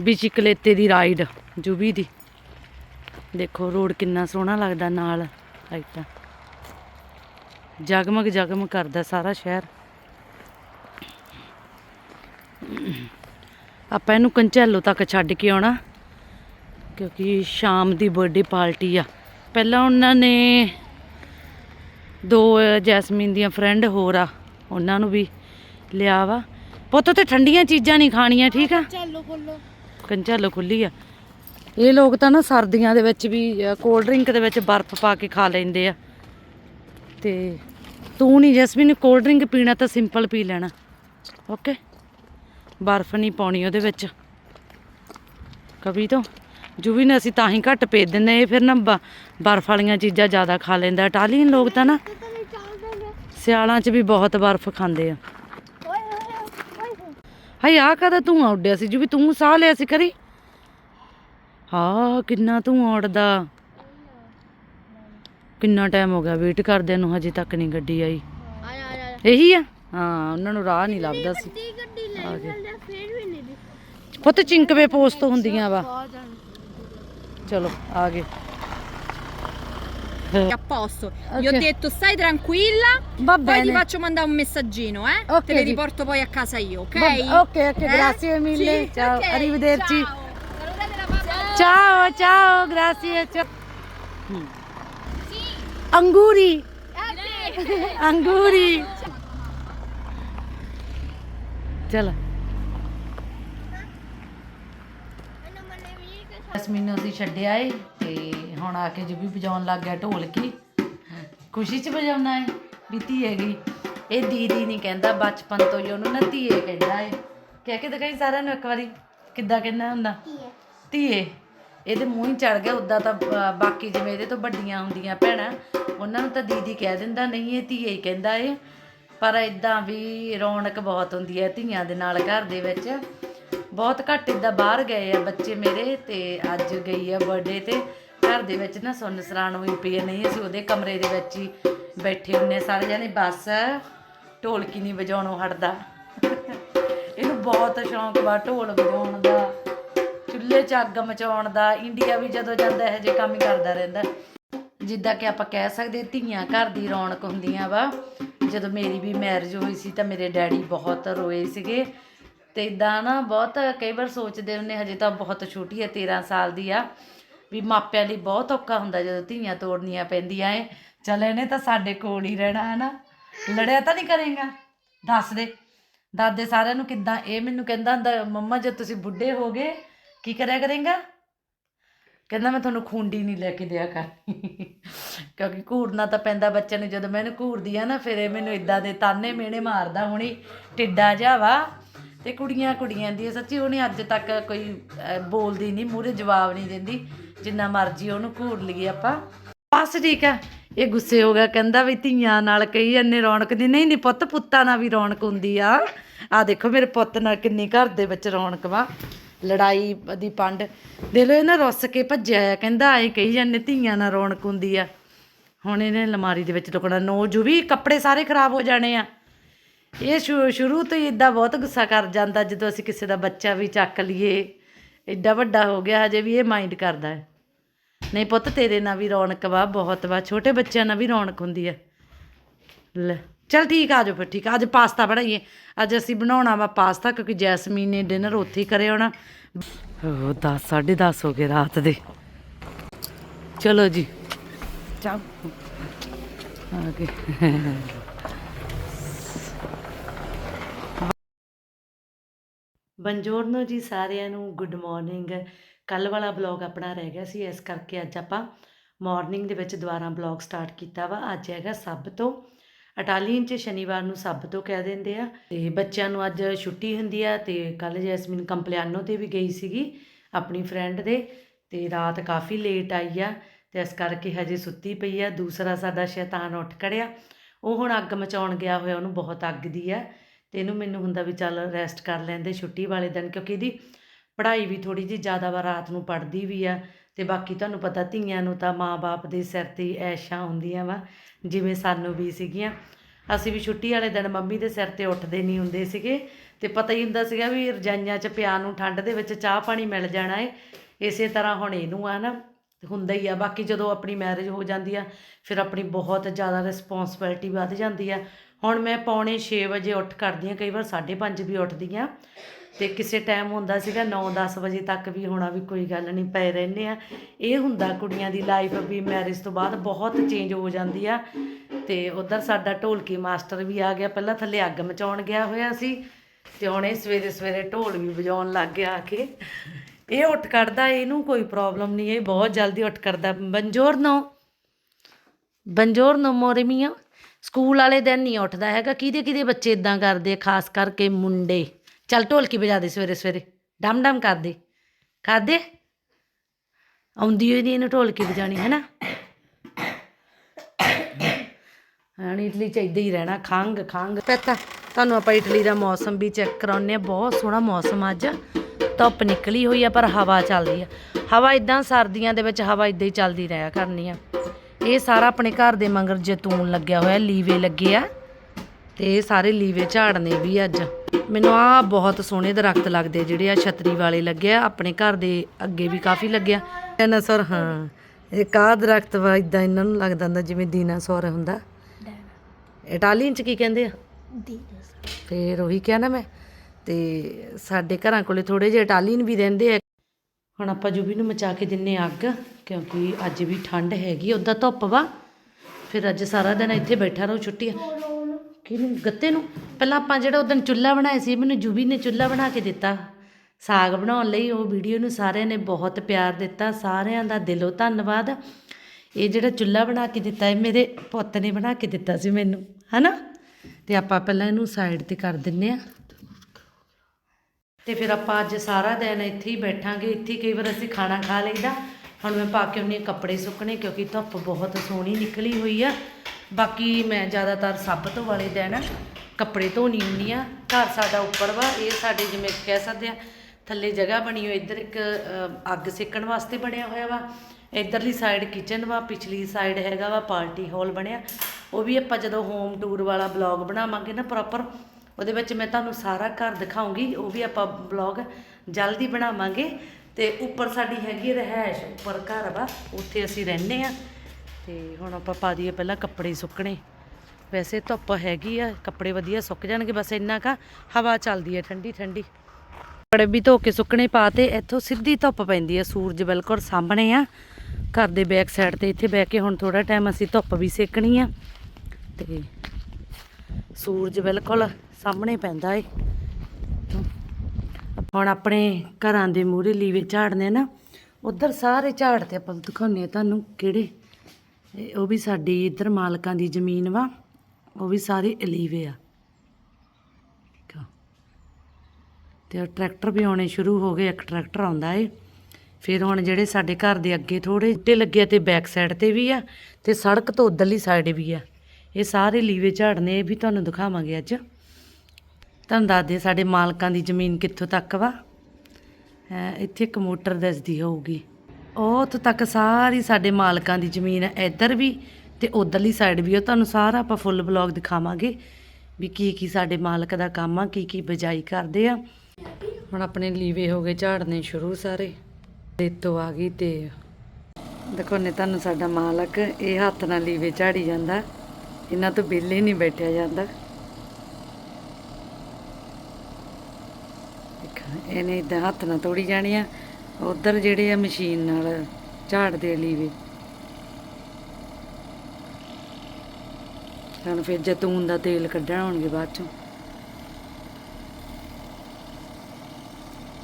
ਬਿਚਕਲੇਤੇ ਦੀ ਰਾਈਡ, ਜੁਬੀ ਦੀ। ਦੇਖੋ, ਰੋਡ ਕਿੰਨਾ ਸੋਹਣਾ ਲੱਗਦਾ ਨਾਲ ਲਾਈਟਾਂ। ਜਗਮਗ ਜਗਮਗ ਕਰਦਾ ਸਾਰਾ ਸ਼ਹਿਰ। ਆਪਾਂ ਇਹਨੂੰ ਕੰਚੈਲੋ ਤੱਕ ਛੱਡ ਕੇ ਆਉਣਾ ਕਿਉਂਕਿ ਸ਼ਾਮ ਦੀ ਬਰਥਡੇ ਪਾਰਟੀ ਆ। ਪਹਿਲਾਂ ਉਹਨਾਂ ਨੇ ਦੋ ਜੈਸਮੀਨ ਦੀਆਂ ਫਰੈਂਡ ਹੋਰ ਆ ਉਹਨਾਂ ਨੂੰ ਵੀ ਲਿਆ ਵਾ। ਪੁੱਤ ਤੇ ਠੰਡੀਆਂ ਚੀਜ਼ਾਂ ਨਹੀਂ ਖਾਣੀਆਂ ਠੀਕ ਆ? ਚੱਲੋ ਖੋਲੋ। ਕੰਚਾਲੋ ਖੁੱਲੀ ਆ। ਇਹ ਲੋਕ ਤਾਂ ਨਾ ਸਰਦੀਆਂ ਦੇ ਵਿੱਚ ਵੀ ਕੋਲਡ ਡਰਿੰਕ ਦੇ ਵਿੱਚ ਬਰਫ਼ ਪਾ ਕੇ ਖਾ ਲੈਂਦੇ ਆ। ਤੇ ਤੂੰ ਨਹੀਂ ਜਸਮੀਨ ਕੋਲਡ ਡਰਿੰਕ ਪੀਣਾ ਤਾਂ ਸਿੰਪਲ ਪੀ ਲੈਣਾ। ਓਕੇ ਬਰਫ਼ ਨਹੀਂ ਪਾਉਣੀ ਉਹਦੇ ਵਿੱਚ। ਕਵੀ ਤੋਂ? ਜੁਵੀ ਨੇ ਅਸੀਂ ਤਾਂ ਹੀ ਘੱਟ ਭੇਜ ਦਿੰਦੇ ਇਹ ਫਿਰ ਨਾ ਬਰਫ਼ ਵਾਲੀਆਂ ਚੀਜ਼ਾਂ ਜ਼ਿਆਦਾ ਖਾ ਲੈਂਦਾ। ਇਟਾਲੀਅਨ ਲੋਕ ਤਾਂ ਨਾ ਸਿਆਲਾਂ 'ਚ ਵੀ ਬਹੁਤ ਬਰਫ਼ ਖਾਂਦੇ ਆ। ਹਾਏ ਆ ਕਦਾ ਤੂੰ ਉੱਡਿਆ ਸੀ? ਜੁਵੀ ਤੂੰ ਸਾਹ ਲਿਆ ਸੀ ਕਰੀ? ਹਾਂ ਕਿੰਨਾ ਤੂੰ ਉੱਡਦਾ। ਕਿੰਨਾ ਟਾਈਮ ਹੋ ਗਿਆ ਵੇਟ ਕਰਦੇ ਨੂੰ ਹਜੇ ਤੱਕ ਨਹੀਂ ਗੱਡੀ ਆਈ। ਇਹੀ ਆ? ਹਾਂ ਉਹਨਾਂ ਨੂੰ ਰਾਹ ਨਹੀਂ ਲੱਭਦਾ ਸੀ। ਆ ਗਏ। ਚੱਲਦਾ ਫੇਰ ਵੀ ਨਹੀਂ ਦੀ ਪੁੱਤ ਚਿੰਕਵੇ ਪੋਸਟ ਹੁੰਦੀਆਂ ਵਾ ਬਹੁਤ ਜਾਣ ਚਲੋ ਆ ਗਏ a posto. Gli ho Ok. detto stai tranquilla, Va poi ti bene. faccio mandare un messaggino, eh? Ok, Te le sì. riporto poi a casa io, ok? Va- ok, ok, Eh? grazie mille. Sì, Ciao, ok, arrivederci. ciao. Salutate la mamma. Ciao, ciao, grazie. Ciao. Anguri, anguri. ਚਲ। ਜਸਮੀਨ ਨੂੰ ਅਸੀਂ ਛੱਡਿਆ ਏ ਤੇ ਹੁਣ ਆ ਕੇ ਜੁਬੀ ਵਜਾਉਣ ਲੱਗ ਗਿਆ ਢੋਲਕੀ ਖੁਸ਼ੀ ਚ ਵਜਾਉਣਾ ਏ ਧੀਏ ਗਈ ਇਹ ਦੀਦੀ ਨਹੀਂ ਕਹਿੰਦਾ ਬਚਪਨ ਤੋਂ ਹੀ ਉਹਨੂੰ ਨਾ ਧੀਏ ਕਹਿੰਦਾ ਏ। ਕਹਿ ਕੇ ਦਿਖਾਈ ਸਾਰਿਆਂ ਨੂੰ ਇੱਕ ਵਾਰੀ ਕਿੱਦਾਂ ਕਹਿੰਦਾ ਹੁੰਦਾ? ਧੀਏ। ਇਹਦੇ ਮੂੰਹ ਹੀ ਚੜ ਗਿਆ ਉਦਾਂ ਤਾਂ ਬਾਕੀ ਜਿਵੇਂ ਇਹਦੇ ਤੋਂ ਵੱਡੀਆਂ ਹੁੰਦੀਆਂ ਭੈਣਾਂ ਉਹਨਾਂ ਨੂੰ ਤਾਂ ਦੀਦੀ ਕਹਿ ਦਿੰਦਾ ਨਹੀਂ ਇਹ ਧੀਏ ਹੀ ਕਹਿੰਦਾ ਏ। ਪਰ ਇਦਾਂ ਵੀ ਰੌਣਕ ਬਹੁਤ ਹੁੰਦੀ ਹੈ ਧੀਆਂ ਦੇ ਨਾਲ ਘਰ ਦੇ ਵਿੱਚ। ਬਹੁਤ ਘੱਟ ਇਦਾਂ ਬਾਹਰ ਗਏ ਆ ਬੱਚੇ ਮੇਰੇ ਤੇ ਅੱਜ ਗਈ ਆ ਬਰਥਡੇ ਤੇ। ਘਰ ਦੇ ਵਿੱਚ ਨਾ ਸੁੰਨ ਸਰਾਣ ਹੋਈ ਪਈ ਹੈ ਨਹੀਂ ਅਸੀਂ ਉਹਦੇ ਕਮਰੇ ਦੇ ਵਿੱਚ ਹੀ ਬੈਠੇ ਹੁੰਨੇ ਸਾਰੇ ਜਣੇ ਬਸ ਢੋਲਕੀ ਨਹੀਂ ਵਜਾਉਣੋਂ ਹਟਦਾ। ਇਹਨੂੰ ਬਹੁਤ ਸ਼ੌਂਕ ਵਾ ਢੋਲ ਵਜਾਉਣ ਦਾ, ਚੁੱਲ੍ਹੇ 'ਚ ਅੱਗ ਮਚਾਉਣ ਦਾ। ਇੰਡੀਆ ਵੀ ਜਦੋਂ ਜਾਂਦਾ ਇਹੋ ਜਿਹੇ ਕੰਮ ਹੀ ਕਰਦਾ ਰਹਿੰਦਾ। ਜਿੱਦਾਂ ਕਿ ਆਪਾਂ ਕਹਿ ਸਕਦੇ ਧੀਆਂ ਘਰ ਦੀ ਰੌਣਕ ਹੁੰਦੀਆਂ ਵਾ। ਜਦੋਂ ਮੇਰੀ ਵੀ ਮੈਰਿਜ ਹੋਈ ਸੀ ਤਾਂ ਮੇਰੇ ਡੈਡੀ ਬਹੁਤ ਰੋਏ ਸੀਗੇ। ਤੇ ਇਦਾਂ ਨਾ ਬਹੁਤ ਕਈ ਵਾਰ ਸੋਚਦੇ ਹੁੰਨੇ ਹਜੇ ਤਾਂ ਬਹੁਤ ਛੋਟੀ ਹੈ 13 ਸਾਲ ਦੀ ਆ। ਵੀ ਮਾਪਿਆਂ ਲਈ ਬਹੁਤ ਔਖਾ ਹੁੰਦਾ ਜਦੋਂ ਧੀਆਂ ਤੋੜਨੀਆਂ ਪੈਂਦੀਆਂ ਏ ਚੱਲ ਇਹਨੇ ਤਾਂ ਸਾਡੇ ਕੋਲ ਹੀ ਰਹਿਣਾ ਹੈ ਨਾ ਲੜਿਆ ਤਾਂ ਨਹੀਂ ਕਰੇਗਾ। ਦੱਸ ਦੇ। ਦਾਦੇ ਸਾਰਿਆਂ ਨੂੰ ਕਿੱਦਾਂ? ਇਹ ਮੈਨੂੰ ਕਹਿੰਦਾ ਹੁੰਦਾ, ਮੰਮਾ ਜੇ ਤੁਸੀਂ ਬੁੱਢੇ ਹੋ ਗਏ ਕੀ ਕਰਿਆ ਕਰੇਗਾ? ਕਹਿੰਦਾ ਮੈਂ ਤੁਹਾਨੂੰ ਖੁੰਡੀ ਨਹੀਂ ਲੈ ਕੇ ਦਿਆ ਕਰਨੀ ਕਿਉਂਕਿ ਘੂਰਨਾ ਤਾਂ ਪੈਂਦਾ ਬੱਚੇ ਨੂੰ, ਜਦੋਂ ਮੈਂ ਇਹਨੂੰ ਘੂਰਦੀ ਆ ਨਾ, ਫਿਰ ਇਹ ਮੈਨੂੰ ਇਦਾਂ ਦੇ ਤਾਨੇ ਮੇਣੇ ਮਾਰਦਾ ਹੁਣੀ, ਟਿੱਡਾ ਜਿਹਾ ਵਾ। ਤੇ ਕੁੜੀਆਂ ਕੁੜੀਆਂ ਦੀ ਸੱਚੀ ਉਹਨੇ ਅੱਜ ਤੱਕ ਕੋਈ ਬੋਲਦੀ ਨਹੀਂ ਮੂਹਰੇ ਜਵਾਬ ਨਹੀਂ ਦਿੰਦੀ, ਜਿੰਨਾ ਮਰਜ਼ੀ ਉਹਨੂੰ ਘੂਰ ਲਈਏ ਆਪਾਂ। ਬਸ ਠੀਕ ਆ, ਇਹ ਗੁੱਸੇ ਹੋ ਗਿਆ, ਕਹਿੰਦਾ ਵੀ ਧੀਆਂ ਨਾਲ ਕਈ ਜੰਨੇ ਰੌਣਕ ਦੀ, ਨਹੀਂ ਨਹੀਂ ਪੁੱਤ, ਪੁੱਤਾਂ ਨਾਲ ਵੀ ਰੌਣਕ ਹੁੰਦੀ ਆ। ਆ ਦੇਖੋ ਮੇਰੇ ਪੁੱਤ ਨਾਲ ਕਿੰਨੀ ਘਰ ਦੇ ਵਿੱਚ ਰੌਣਕ ਵਾ। ਲੜਾਈ ਦੀ ਪੰਡ। ਦੇ ਲੋ ਇਹਨਾਂ ਰੁੱਸ ਕੇ ਭੱਜਿਆ ਆ, ਕਹਿੰਦਾ ਆਏ ਕਹੀ ਜਾਂਦੇ, ਧੀਆਂ ਨਾਲ ਰੌਣਕ ਹੁੰਦੀ ਆ। ਹੁਣ ਇਹਨੇ ਅਲਮਾਰੀ ਦੇ ਵਿੱਚ ਟੁਕਣਾ ਨੋ ਜੂ ਵੀ ਕੱਪੜੇ ਸਾਰੇ ਖਰਾਬ ਹੋ ਜਾਣੇ ਆ। ਇਹ ਸ਼ੁ- ਸ਼ੁਰੂ ਤੋਂ ਹੀ ਇਦਾਂ ਬਹੁਤ ਗੁੱਸਾ ਕਰ ਜਾਂਦਾ, ਜਦੋਂ ਅਸੀਂ ਕਿਸੇ ਦਾ ਬੱਚਾ ਵੀ ਚੱਕ ਲਈਏ। ਐਡਾ ਵੱਡਾ ਹੋ ਗਿਆ, ਹਜੇ ਵੀ ਇਹ ਮਾਈਂਡ ਕਰਦਾ ਹੈ। ਨਹੀਂ ਪੁੱਤ, ਤੇਰੇ ਨਾਲ ਵੀ ਰੌਣਕ ਵਾ, ਬਹੁਤ ਵਾ। ਛੋਟੇ ਬੱਚਿਆਂ ਨਾਲ ਵੀ ਰੌਣਕ ਹੁੰਦੀ ਆ। ਲੈ। ਚਲ ਠੀਕ ਆ ਜਾਓ ਫਿਰ ਠੀਕ ਆ। ਅੱਜ ਪਾਸਤਾ ਬਣਾਈਏ। ਅੱਜ ਅਸੀਂ ਬਣਾਉਣਾ ਵਾ ਪਾਸਤਾ ਕਿਉਂਕਿ ਜੈਸਮੀਨ ਨੇ ਡਿਨਰ ਉੱਥੇ ਹੀ ਕਰੇ ਹੋਣਾ। ਉਹ 10 10:30 ਹੋ ਗਏ ਰਾਤ ਦੇ। ਚਲੋ ਜੀ। ਚਾਓ ਆ ਗਏ। ਬੰਜੋਰਨੋ ਜੀ ਸਾਰਿਆਂ ਨੂੰ ਗੁੱਡ ਮਾਰਨਿੰਗ ਕੱਲ ਵਾਲਾ ਬਲੌਗ ਆਪਣਾ ਰਹਿ ਗਿਆ ਸੀ ਇਸ ਕਰਕੇ ਅੱਜ ਆਪਾਂ ਮਾਰਨਿੰਗ ਦੇ ਵਿੱਚ ਦੁਬਾਰਾ ਬਲੌਗ ਸਟਾਰਟ ਕੀਤਾ ਵਾ। ਅੱਜ ਹੈਗਾ ਸਭ ਤੋਂ ਇਟਾਲੀਅਨ ਚ ਸ਼ਨੀਵਾਰ ਨੂੰ ਸਭ ਤੋਂ ਕਹਿ ਦਿੰਦੇ ਆ। ਤੇ ਬੱਚਿਆਂ ਨੂੰ ਅੱਜ ਛੁੱਟੀ ਹੁੰਦੀ ਆ ਤੇ ਕੱਲ ਜੈਸਮੀਨ ਕੰਪਲਿਆਨੋ ਤੇ ਵੀ ਗਈ ਸੀਗੀ ਆਪਣੀ ਫਰੈਂਡ ਦੇ ਤੇ ਰਾਤ ਕਾਫੀ ਲੇਟ ਆਈ ਆ ਤੇ ਇਸ ਕਰਕੇ ਹਜੇ ਸੁੱਤੀ ਪਈ ਆ। ਦੂਸਰਾ ਸਾਡਾ ਸ਼ੈਤਾਨ ਉੱਠ ਖੜਿਆ। ਉਹ ਹੁਣ ਅੱਗ ਮਚਾਉਣ ਗਿਆ ਹੋਇਆ, ਉਹਨੂੰ ਬਹੁਤ ਅੱਗ ਦੀ ਆ ਤੇ ਇਹਨੂੰ ਮੈਨੂੰ ਹੁੰਦਾ ਵੀ ਚੱਲ ਰੈਸਟ ਕਰ ਲੈਂਦੇ ਛੁੱਟੀ ਵਾਲੇ ਦਿਨ ਕਿਉਂਕਿ ਇਹਦੀ ਪੜ੍ਹਾਈ ਵੀ ਥੋੜੀ ਜਿਹੀ ਜ਼ਿਆਦਾ ਵਾ, ਰਾਤ ਨੂੰ ਪੜ੍ਹਦੀ ਵੀ ਆ ਅਤੇ ਬਾਕੀ ਤੁਹਾਨੂੰ ਪਤਾ ਧੀਆਂ ਨੂੰ ਤਾਂ ਮਾਂ ਬਾਪ ਦੇ ਸਿਰ ਤੇ ਹੀ ਐਸ਼ਾਂ ਹੁੰਦੀਆਂ ਵਾ, ਜਿਵੇਂ ਸਾਨੂੰ ਵੀ ਸੀਗੀਆਂ। ਅਸੀਂ ਵੀ ਛੁੱਟੀ ਵਾਲੇ ਦਿਨ ਮੰਮੀ ਦੇ ਸਿਰ ਤੇ ਉੱਠਦੇ ਨਹੀਂ ਹੁੰਦੇ ਸੀਗੇ ਤੇ ਪਤਾ ਹੀ ਹੁੰਦਾ ਸੀਗਾ ਵੀ ਰਜਾਈਆਂ 'ਚ ਪਿਆ ਨੂੰ ਠੰਡ ਦੇ ਵਿੱਚ ਚਾਹ ਪਾਣੀ ਮਿਲ ਜਾਣਾ ਏ, ਇਸੇ ਤਰ੍ਹਾਂ ਹੁਣ ਇਹਨੂੰ ਆ ਨਾ, ਹੁੰਦਾ ਹੀ ਆ। ਬਾਕੀ ਜਦੋਂ ਆਪਣੀ ਮੈਰਿਜ ਹੋ ਜਾਂਦੀ ਆ, ਫਿਰ ਆਪਣੀ ਬਹੁਤ ਜ਼ਿਆਦਾ ਰਿਸਪੌਂਸਿਬਿਲਟੀ ਵੱਧ ਜਾਂਦੀ ਆ। ਹੁਣ ਮੈਂ ਪੌਣੇ 6 ਵਜੇ ਉੱਠ ਕਰਦੀ ਆ ਕਈ ਵਾਰ 5:30 ਵੀ ਉੱਠਦੀ ਆ ਤੇ ਕਿਸੇ ਟਾਈਮ ਹੁੰਦਾ ਸੀਗਾ 9-10 ਵਜੇ ਤੱਕ ਵੀ ਹੋਣਾ ਵੀ ਕੋਈ ਗੱਲ ਨਹੀਂ, ਪਏ ਰਹਿੰਦੇ ਆ ਇਹ ਹੁੰਦਾ ਕੁੜੀਆਂ ਦੀ ਲਾਈਫ ਵੀ ਮੈਰਿਜ ਤੋਂ ਬਾਅਦ ਬਹੁਤ ਚੇਂਜ ਹੋ ਜਾਂਦੀ ਆ। ਤੇ ਉਧਰ ਸਾਡਾ ਢੋਲਕੀ ਮਾਸਟਰ ਵੀ ਆ ਗਿਆ, ਪਹਿਲਾਂ ਥੱਲੇ ਅੱਗ ਮਚਾਉਣ ਗਿਆ ਹੋਇਆ ਸੀ। ਤੇ ਹੁਣ ਇਹ ਸਵੇਰੇ ਸਵੇਰੇ ਢੋਲ ਵੀ ਵਜਾਉਣ ਲੱਗ ਗਿਆ ਆ ਕੇ। ਇਹ ਉੱਠ ਕਰਦਾ, ਇਹਨੂੰ ਕੋਈ ਪ੍ਰੋਬਲਮ ਨਹੀਂ, ਇਹ ਬਹੁਤ ਜਲਦੀ ਉੱਠ ਕਰਦਾ। ਬੰਜੋਰਨੋ ਬੰਜੋਰਨੋ ਮੋਰੇਮੀਆ ਸਕੂਲ ਵਾਲੇ ਦਿਨ ਨਹੀਂ ਉੱਠਦਾ ਹੈਗਾ। ਕਿਹਦੇ ਕਿਹਦੇ ਬੱਚੇ ਇਦਾਂ ਕਰਦੇ ਆ, ਖਾਸ ਕਰਕੇ ਮੁੰਡੇ। ਚੱਲ ਢੋਲਕੀ ਵਜਾ ਦੇ ਸਵੇਰੇ ਸਵੇਰੇ। ਡਮ ਡਮ ਕਰਦੇ। ਕਰਦੇ? ਆਉਂਦੀ ਹੋਈ ਨਹੀਂ ਇਹਨੂੰ ਢੋਲਕੀ ਵਜਾਣੀ ਹੈ ਨਾ ਹਾਂ ਇਟਲੀ ਚ ਏਦਾਂ ਹੀ ਰਹਿਣਾ ਖੰਗ ਖੰਗ ਪਤਾ ਤੁਹਾਨੂੰ ਆਪਾਂ ਇਟਲੀ ਦਾ ਮੌਸਮ ਵੀ ਚੈੱਕ ਕਰਾਉਂਦੇ ਆ ਬਹੁਤ ਸੋਹਣਾ ਮੌਸਮ ਅੱਜ। ਧੁੱਪ ਨਿਕਲੀ ਹੋਈ ਆ ਪਰ ਹਵਾ ਚੱਲਦੀ ਆ। ਹਵਾ ਇਦਾਂ ਸਰਦੀਆਂ ਦੇ ਵਿੱਚ ਹਵਾ ਇਦਾਂ ਹੀ ਚੱਲਦੀ ਰਿਹਾ ਕਰਨੀ ਆ। ਇਹ ਸਾਰਾ ਆਪਣੇ ਘਰ ਦੇ ਮੰਗਰ ਜੈਤੂਨ ਲੱਗਿਆ ਹੋਇਆ ਲੀਵੇ ਲੱਗੇ ਆ। ਤੇ ਇਹ ਸਾਰੇ ਲੀਵੇ ਝਾੜਨੇ ਵੀ ਅੱਜ। ਮੈਨੂੰ ਆ ਬਹੁਤ ਸੋਹਣੇ ਦਰਖਤ ਲੱਗਦੇ ਆ ਜਿਹੜੇ ਆ ਛਤਰੀ ਵਾਲੇ ਲੱਗੇ ਆ ਆਪਣੇ ਘਰ ਦੇ ਅੱਗੇ ਵੀ ਕਾਫੀ ਲੱਗਿਆ ਡਾਇਨਾਸੌਰ ਹਾਂ ਇਹ ਕਾ ਦਰਖਤ ਵਾ ਇਦਾਂ ਇਹਨਾਂ ਨੂੰ ਲੱਗਦਾ ਹੁੰਦਾ ਜਿਵੇਂ ਦੀਨਾਸੌਰ ਹੁੰਦਾ। ਇਟਾਲੀਅਨ ਚ ਕੀ ਕਹਿੰਦੇ ਆ? ਫੇਰ ਉਹੀ ਕਿਹਾ ਨਾ ਮੈਂ। ਤੇ ਸਾਡੇ ਘਰਾਂ ਕੋਲੇ ਥੋੜੇ ਜਿਹੇ ਇਟਾਲੀਅਨ ਵੀ ਰਹਿੰਦੇ ਆ ਹੁਣ ਆਪਾਂ ਜੁਬੀ ਨੂੰ ਮਚਾ ਕੇ ਦਿੰਨੇ ਆ ਅੱਗ, ਕਿਉਂਕਿ ਅੱਜ ਵੀ ਠੰਡ ਹੈਗੀ ਉਦਾਂ ਧੁੱਪ ਵਾ। ਫਿਰ ਅੱਜ ਸਾਰਾ ਦਿਨ ਇੱਥੇ ਬੈਠਾ ਰਹੋ ਛੁੱਟੀ ਕਿਹਨੂੰ, ਗੱਤੇ ਨੂੰ? ਪਹਿਲਾਂ ਆਪਾਂ ਜਿਹੜਾ ਉਦੋਂ ਚੁੱਲ੍ਹਾ ਬਣਾਇਆ ਸੀ, ਮੈਨੂੰ ਜੁਬੀ ਨੇ ਚੁੱਲ੍ਹਾ ਬਣਾ ਕੇ ਦਿੱਤਾ। ਸਾਗ ਬਣਾਉਣ ਲਈ ਉਹ ਵੀਡੀਓ ਨੂੰ ਸਾਰਿਆਂ ਨੇ ਬਹੁਤ ਪਿਆਰ ਦਿੱਤਾ, ਸਾਰਿਆਂ ਦਾ ਦਿਲੋਂ ਧੰਨਵਾਦ। ਇਹ ਜਿਹੜਾ ਚੁੱਲ੍ਹਾ ਬਣਾ ਕੇ ਦਿੱਤਾ, ਇਹ ਮੇਰੇ ਪੁੱਤ ਨੇ ਬਣਾ ਕੇ ਦਿੱਤਾ ਸੀ ਮੈਨੂੰ, ਹਨਾ? ਤੇ ਆਪਾਂ ਪਹਿਲਾਂ ਇਹਨੂੰ ਸਾਈਡ ਤੇ ਕਰ ਦਿੰਨੇ ਆ। ਤੇ ਫਿਰ ਆਪਾਂ ਅੱਜ ਸਾਰਾ ਦਿਨ ਇੱਥੇ ਹੀ ਬੈਠਾਂਗੇ। ਇੱਥੇ ਕਈ ਵਾਰ ਅਸੀਂ ਖਾਣਾ ਖਾ ਲਈਦਾ। ਹੁਣ ਮੈਂ ਪਾ ਕੇ ਆਉਂਦੀ ਹਾਂ ਕੱਪੜੇ ਸੁੱਕਣੇ ਕਿਉਂਕਿ ਧੁੱਪ ਬਹੁਤ ਸੋਹਣੀ ਨਿਕਲੀ ਹੋਈ ਆ। ਬਾਕੀ ਮੈਂ ਜ਼ਿਆਦਾਤਰ ਸੱਬ ਤੋਂ ਵਾਲੇ ਦਿਨ ਕੱਪੜੇ ਧੋਣੀ ਹੁੰਦੀ ਆ। ਘਰ ਸਾਡਾ ਉੱਪਰ ਵਾ, ਇਹ ਸਾਡੇ ਜਿਵੇਂ ਕਹਿ ਸਕਦੇ ਆ, ਥੱਲੇ ਜਗ੍ਹਾ ਬਣੀ ਹੋਈ, ਇੱਧਰ ਇੱਕ ਅੱਗ ਸੇਕਣ ਵਾਸਤੇ ਬਣਿਆ ਹੋਇਆ ਵਾ। ਇੱਧਰਲੀ ਸਾਈਡ ਕਿਚਨ ਵਾ, ਪਿਛਲੀ ਸਾਈਡ ਹੈਗਾ ਵਾ ਪਾਰਟੀ ਹਾਲ ਬਣਿਆ। ਉਹ ਵੀ ਆਪਾਂ ਜਦੋਂ ਹੋਮ ਟੂਰ ਵਾਲਾ ਬਲੌਗ ਬਣਾਵਾਂਗੇ ਨਾ ਪ੍ਰੋਪਰ ਉਹਦੇ ਵਿੱਚ ਮੈਂ ਤੁਹਾਨੂੰ ਸਾਰਾ ਘਰ ਦਿਖਾਉਂਗੀ, ਉਹ ਵੀ ਆਪਾਂ ਬਲੌਗ ਜਲਦੀ ਬਣਾਵਾਂਗੇ। ਤੇ ਉੱਪਰ ਸਾਡੀ ਹੈਗੀ ਰਹਿائش ਉੱਪਰ ਘਰ ਵਾ, ਉੱਥੇ ਅਸੀਂ ਰਹਿੰਦੇ ਆ ਤੇ ਹੁਣ ਆਪਾਂ ਪਾ ਦਈਏ ਪਹਿਲਾਂ ਕੱਪੜੇ ਸੁੱਕਣੇ। ਵੈਸੇ ਧੁੱਪ ਹੈਗੀ ਆ, ਕੱਪੜੇ ਵਧੀਆ ਸੁੱਕ ਜਾਣਗੇ, ਬਸ ਇੰਨਾ ਕਾ ਹਵਾ ਚੱਲਦੀ ਹੈ ਠੰਡੀ ਠੰਡੀ। ਕੱਪੜੇ ਵੀ ਧੋ ਕੇ ਸੁੱਕਣੇ ਪਾਤੇ ਇੱਥੋਂ ਸਿੱਧੀ ਧੁੱਪ ਪੈਂਦੀ ਹੈ, ਸੂਰਜ ਬਿਲਕੁਲ ਸਾਹਮਣੇ ਆ। ਘਰ ਦੇ ਬੈਕ ਸਾਈਡ ਤੇ ਇੱਥੇ ਬਹਿ ਕੇ ਹੁਣ ਥੋੜਾ ਟਾਈਮ ਅਸੀਂ ਧੁੱਪ ਵੀ ਸੇਕਣੀ ਆ। ਤੇ ਸੂਰਜ ਬਿਲਕੁਲ ਸਾਹਮਣੇ ਪੈਂਦਾ ਏ। ਹੁਣ ਆਪਣੇ ਘਰਾਂ ਦੇ ਮੂਹਰੇ ਲੀਵੇ ਝਾੜਨੇ ਨਾ, ਉਧਰ ਸਾਰੇ ਝਾੜ ਤੇ ਆਪਾਂ ਦਿਖਾਉਂਦੇ ਆ ਤੁਹਾਨੂੰ ਕਿਹੜੇ। ਉਹ ਵੀ ਸਾਡੀ ਇੱਧਰ ਮਾਲਕਾਂ ਦੀ ਜ਼ਮੀਨ ਵਾ, ਉਹ ਵੀ ਸਾਰੇ ਲੀਵੇ ਆ। ਠੀਕ ਆ। ਤੇ ਟਰੈਕਟਰ ਵੀ ਆਉਣੇ ਸ਼ੁਰੂ ਹੋ ਗਏ, ਇੱਕ ਟਰੈਕਟਰ ਆਉਂਦਾ ਏ। ਫਿਰ ਹੁਣ ਜਿਹੜੇ ਸਾਡੇ ਘਰ ਦੇ ਅੱਗੇ ਥੋੜੇ ਉੱਤੇ ਲੱਗੇ ਆ ਤੇ ਬੈਕ ਸਾਈਡ ਤੇ ਵੀ ਆ, ਤੇ ਸੜਕ ਤੋਂ ਉਧਰਲੀ ਸਾਈਡ ਵੀ ਆ। ਇਹ ਸਾਰੇ ਲੀਵੇ ਝਾੜਨੇ ਇਹ ਵੀ ਤੁਹਾਨੂੰ ਦਿਖਾਵਾਂਗੇ ਅੱਜ। ਤੁਹਾਨੂੰ ਦੱਸਦੇ ਸਾਡੇ ਮਾਲਕਾਂ ਦੀ ਜ਼ਮੀਨ ਕਿੱਥੋਂ ਤੱਕ ਵਾ? ਅਹ ਇੱਥੇ ਇੱਕ ਮੋਟਰ ਦੱਸਦੀ ਹੋਊਗੀ। ਉਹ ਉੱਥੋਂ ਤੱਕ ਸਾਰੀ ਸਾਡੇ ਮਾਲਕਾਂ ਦੀ ਜ਼ਮੀਨ ਹੈ, ਇੱਧਰ ਵੀ ਤੇ ਉਧਰਲੀ ਸਾਈਡ ਵੀ। ਉਹ ਤੁਹਾਨੂੰ ਸਾਰਾ ਆਪਾਂ ਫੁੱਲ ਬਲੌਗ ਦਿਖਾਵਾਂਗੇ ਵੀ ਕੀ ਕੀ ਸਾਡੇ ਮਾਲਕ ਦਾ ਕੰਮ ਆ, ਕੀ ਕੀ ਬਜਾਈ ਕਰਦੇ ਆ। ਹੁਣ ਆਪਣੇ ਲੀਵੇ ਹੋ ਗਏ ਝਾੜਨੇ ਸ਼ੁਰੂ ਸਾਰੇ। ਰੇਤੋਂ ਆ ਗਈ ਤੇ ਦੇਖੋ ਨੇ ਤੁਹਾਨੂੰ ਸਾਡਾ ਮਾਲਕ ਇਹ ਹੱਥ ਨਾਲ ਲੀਵੇ ਝਾੜੀ ਜਾਂਦਾ। ਇਹਨਾਂ ਤੋਂ ਵਿਹਲੇ ਨਹੀਂ ਬੈਠਿਆ ਜਾਂਦਾ ਇੱਕ ਇਹਨੇ ਇਦਾਂ ਹੱਥ ਨਾਲ ਤੋੜੀ ਜਾਣੀ ਆ, ਉਧਰ ਜਿਹੜੇ ਆ ਮਸ਼ੀਨ ਨਾਲ ਝਾੜਦੇ ਆ ਲੀਵੇ। ਹੁਣ ਫਿਰ ਜੈਤੂਨ ਦਾ ਤੇਲ ਕੱਢਣਾ ਹੋਣਗੇ ਬਾਅਦ ਚੋਂ।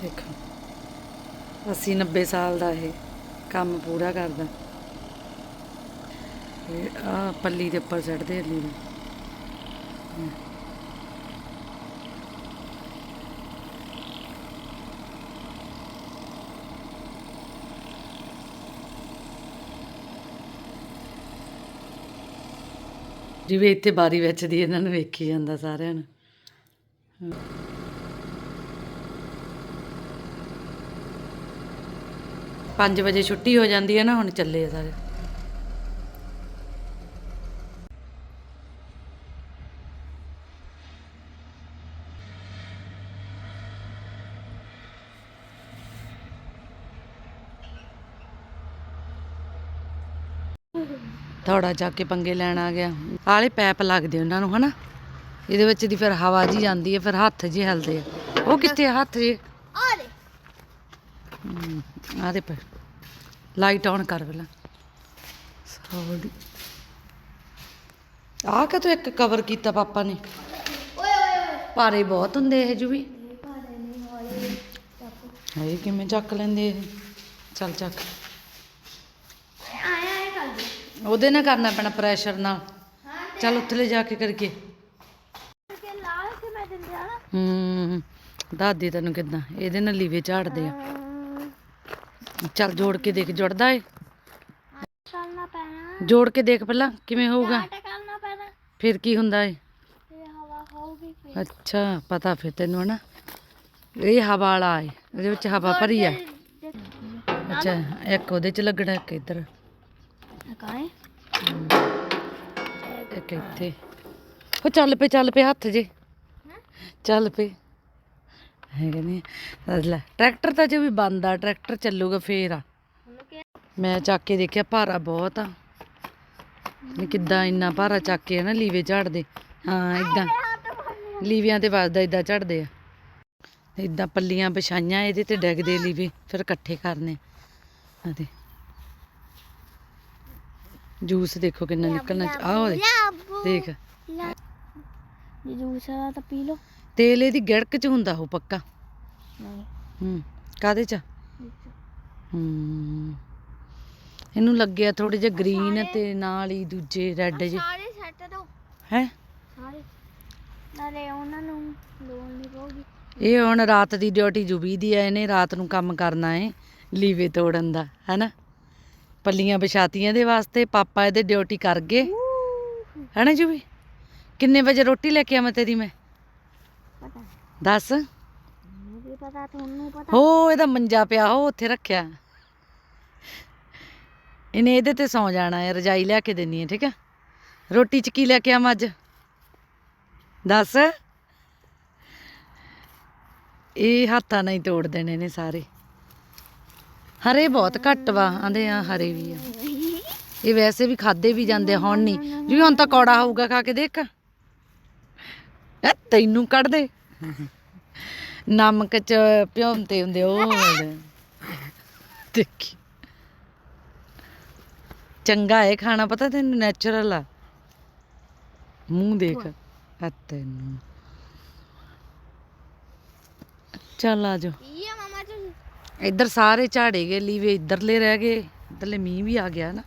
ਦੇਖੋ 80 90 ਸਾਲ ਦਾ ਇਹ ਕੰਮ ਪੂਰਾ ਕਰਦਾ। ਆ ਪੱਲੀ ਦੇ ਉੱਪਰ ਚੜਦੇ ਆ ਲੀਵੇ। ਜਿਵੇਂ ਇੱਥੇ ਬਾਰੀ ਵਿੱਚ ਦੀ ਇਹਨਾਂ ਨੂੰ ਵੇਖੀ ਜਾਂਦਾ ਸਾਰਿਆਂ ਨੂੰ। ਪੰਜ ਵਜੇ ਛੁੱਟੀ ਹੋ ਜਾਂਦੀ ਹੈ ਨਾ, ਹੁਣ ਚੱਲੇ ਆ ਸਾਰੇ। ਥੋੜਾ ਜਾ ਕੇ ਪੰਗੇ ਲੈਣ ਆ ਗਿਆ। ਆਲੇ ਪੈਪ ਲੱਗਦੇ ਉਹਨਾਂ ਨੂੰ ਹਨਾ? ਇਹਦੇ ਵਿੱਚ ਦੀ ਫਿਰ ਹਵਾ ਜੀ ਜਾਂਦੀ ਹੈ ਫਿਰ ਹੱਥ ਜੀ ਹਿਲਦੇ ਆ। ਉਹ ਕਿੱਥੇ ਹੱਥ ਜੀ। ਆ ਦੇ ਆ ਦੇ ਪਰ ਲਾਈਟ ਆਨ ਕਰ ਪਹਿਲਾਂ। ਸੌੜੀ ਆ ਕਾ ਤੂੰ ਇੱਕ ਕਵਰ ਕੀਤਾ ਪਾਪਾ ਨੇ? ਓਏ ਓਏ ਓਏ। ਭਾਰੇ ਬਹੁਤ ਹੁੰਦੇ ਇਹ ਜੂ ਵੀ। ਹਾਏ ਕਿਵੇਂ ਚੱਕ ਲੈਂਦੇ ਇਹ? ਚੱਲ ਚੱਕ ਆਇਆ ਆਇਆ ਕਰ ਦੇ ਉਹਦੇ ਨਾਲ ਕਰਨਾ ਪੈਣਾ ਪ੍ਰੈਸ਼ਰ ਨਾਲ। ਚੱਲ ਉੱਥੇ ਜਾ ਕੇ ਕਰਕੇ ਹੂੰ, ਦਾਦੀ ਤੈਨੂੰ ਕਿਦਾਂ? ਇਹਦੇ ਨਾਲ ਲੀਵੇ ਝਾੜਦੇ ਆ। ਚੱਲ ਜੋੜ ਕੇ ਦੇਖ, ਜੁੜਦਾ ਏ? ਕਰਨਾ ਪੈਣਾ ਜੋੜ ਕੇ ਦੇਖ ਪਹਿਲਾਂ, ਕਿਵੇਂ ਹੋਊਗਾ? ਕਰਨਾ ਪੈਣਾ ਫਿਰ ਕੀ ਹੁੰਦਾ ਏ? ਅੱਛਾ, ਪਤਾ ਫਿਰ ਤੈਨੂੰ ਹਨਾ। ਇਹ ਹਵਾ ਵਾਲਾ ਏ, ਇਹਦੇ ਵਿੱਚ ਹਵਾ ਭਰੀ ਆ। ਅੱਛਾ, ਇੱਕ ਉਹਦੇ ਚ ਲੱਗਣਾ ਇੱਕ ਇੱਧਰ। ਕਾਏ ਇੱਕ ਇੱਥੇ। ਉਹ ਚੱਲ ਪਏ ਚੱਲ ਪਏ ਹੱਥ ਜੇ। ਚੱਲ ਪਏ। ਹੈ ਕਹਿੰਦੇ ਲੈ ਟਰੈਕਟਰ ਤਾਂ ਜੇ ਵੀ ਬੰਦ ਆ ਟਰੈਕਟਰ ਚੱਲੂਗਾ ਫੇਰ ਆ। ਮੈਂ ਚੱਕ ਕੇ ਦੇਖਿਆ ਭਾਰਾ ਬਹੁਤ ਆ। ਮੈਂ ਕਿੱਦਾਂ ਇੰਨਾ ਭਾਰਾ ਚੱਕ ਕੇ ਨਾ ਲੀਵੇ ਝਾੜਦੇ। ਹਾਂ ਇਦਾਂ ਲੀਵਿਆਂ ਤੇ ਵੱਜਦਾ ਇਦਾਂ ਝੜਦੇ ਆ। ਇਦਾਂ ਪੱਲੀਆਂ ਵਿਛਾਈਆਂ ਇਹਦੇ ਤੇ ਡਿੱਗਦੇ ਲੀਵੇ ਫਿਰ ਇਕੱਠੇ ਕਰਨੇ। ਅਤੇ ਜੂਸ ਦੇਖੋ ਕਿੰਨਾ ਨਿਕਲਣਾ ਆਹ ਦੇਖ। ਜੇ ਦੂਸਰਾ ਤਾਂ ਪੀ ਲਓ। ਤੇਲ ਇਹਦੀ ਗਿੜਕ ਚ ਹੁੰਦਾ ਉਹ ਪੱਕਾ। ਨਹੀਂ। ਹੂੰ ਕਾਦੇ ਚ? ਹੂੰ। ਇਹਨੂੰ ਲੱਗਿਆ ਥੋੜੇ ਜਿਹਾ ਗ੍ਰੀਨ ਤੇ ਨਾਲ ਹੀ ਦੂਜੇ ਰੈੱਡ ਜੇ ਸਾਰੇ ਸੈੱਟ ਦੋ। ਹੈ? ਸਾਰੇ। ਨਾਲੇ ਉਹਨਾਂ ਨੂੰ ਲੋੜ ਨਹੀਂ ਪਊਗੀ। ਇਹ ਹੁਣ ਰਾਤ ਦੀ ਡਿਊਟੀ ਜੁਬੀ ਦੀ ਆ ਇਹਨੇ ਰਾਤ ਨੂੰ ਕੰਮ ਕਰਨਾ ਏ ਲੀਵੇ ਤੋੜਨ ਦਾ ਹੈਨਾ? ਪੱਲੀਆਂ ਵਿਛਾਤੀਆਂ ਦੇ ਵਾਸਤੇ ਪਾਪਾ ਇਹਦੇ ਡਿਊਟੀ ਕਰ ਗਏ। ਹੈਨਾ ਜੁਬੀ? ਕਿੰਨੇ ਵਜੇ ਰੋਟੀ ਲੈ ਕੇ ਆਵਾਂ ਤੇਰੀ ਮੈਂ? ਪਤਾ ਦੱਸ। ਮੈਨੂੰ ਵੀ ਪਤਾ ਤੁਹਾਨੂੰ ਪਤਾ। ਹੋ ਇਹਦਾ ਮੰਜਾ ਪਿਆ ਹੋ ਉੱਥੇ ਰੱਖਿਆ। ਇਹਨੇ ਇਹਦੇ ਤੇ ਸੌ ਜਾਣਾ ਹੈ ਰਜਾਈ ਲਿਆ ਕੇ ਦੇਣੀ ਹੈ ਠੀਕ ਹੈ? ਰੋਟੀ ਚ ਕੀ ਲੈ ਕੇ ਆਵਾਂ ਅੱਜ? ਦੱਸ। ਇਹ ਹੱਥਾਂ ਨਾਲ ਹੀ ਤੋੜ ਦੇਣੇ ਨੇ ਸਾਰੇ। ਹਰੇ ਬਹੁਤ ਘੱਟ ਵਾ, ਆਂਦੇ ਆ ਹਰੇ ਵੀ ਆ। ਇਹ ਵੈਸੇ ਵੀ ਖਾਦੇ ਵੀ ਜਾਂਦੇ ਹੁਣ ਨਹੀਂ। ਜਿਵੇਂ ਹੁਣ ਤਾਂ ਕੌੜਾ ਹੋਊਗਾ ਖਾ ਕੇ ਦੇਖ। ਐ, ਤੈਨੂੰ ਕੱਢ ਦੇ। ਨਮਕ ਚ ਭਿਉਂਤੇ ਹੁੰਦੇ ਉਹ ਦੇਖੀ। ਚੰਗਾ ਹੈ ਖਾਣਾ, ਪਤਾ ਤੈਨੂੰ ਨੈਚੁਰਲ ਆ? ਮੂੰਹ ਦੇਖ। ਆ ਤੈਨੂੰ। ਚੱਲ ਆ ਜਾ ਇੱਧਰ ਸਾਰੇ ਝਾੜੇ ਗਏ, ਲੀਵੇ ਇੱਧਰਲੇ ਰਹਿ ਗਏ, ਇੱਧਰਲੇ ਮੀਂਹ ਵੀ ਆ ਗਿਆ ਨਾ।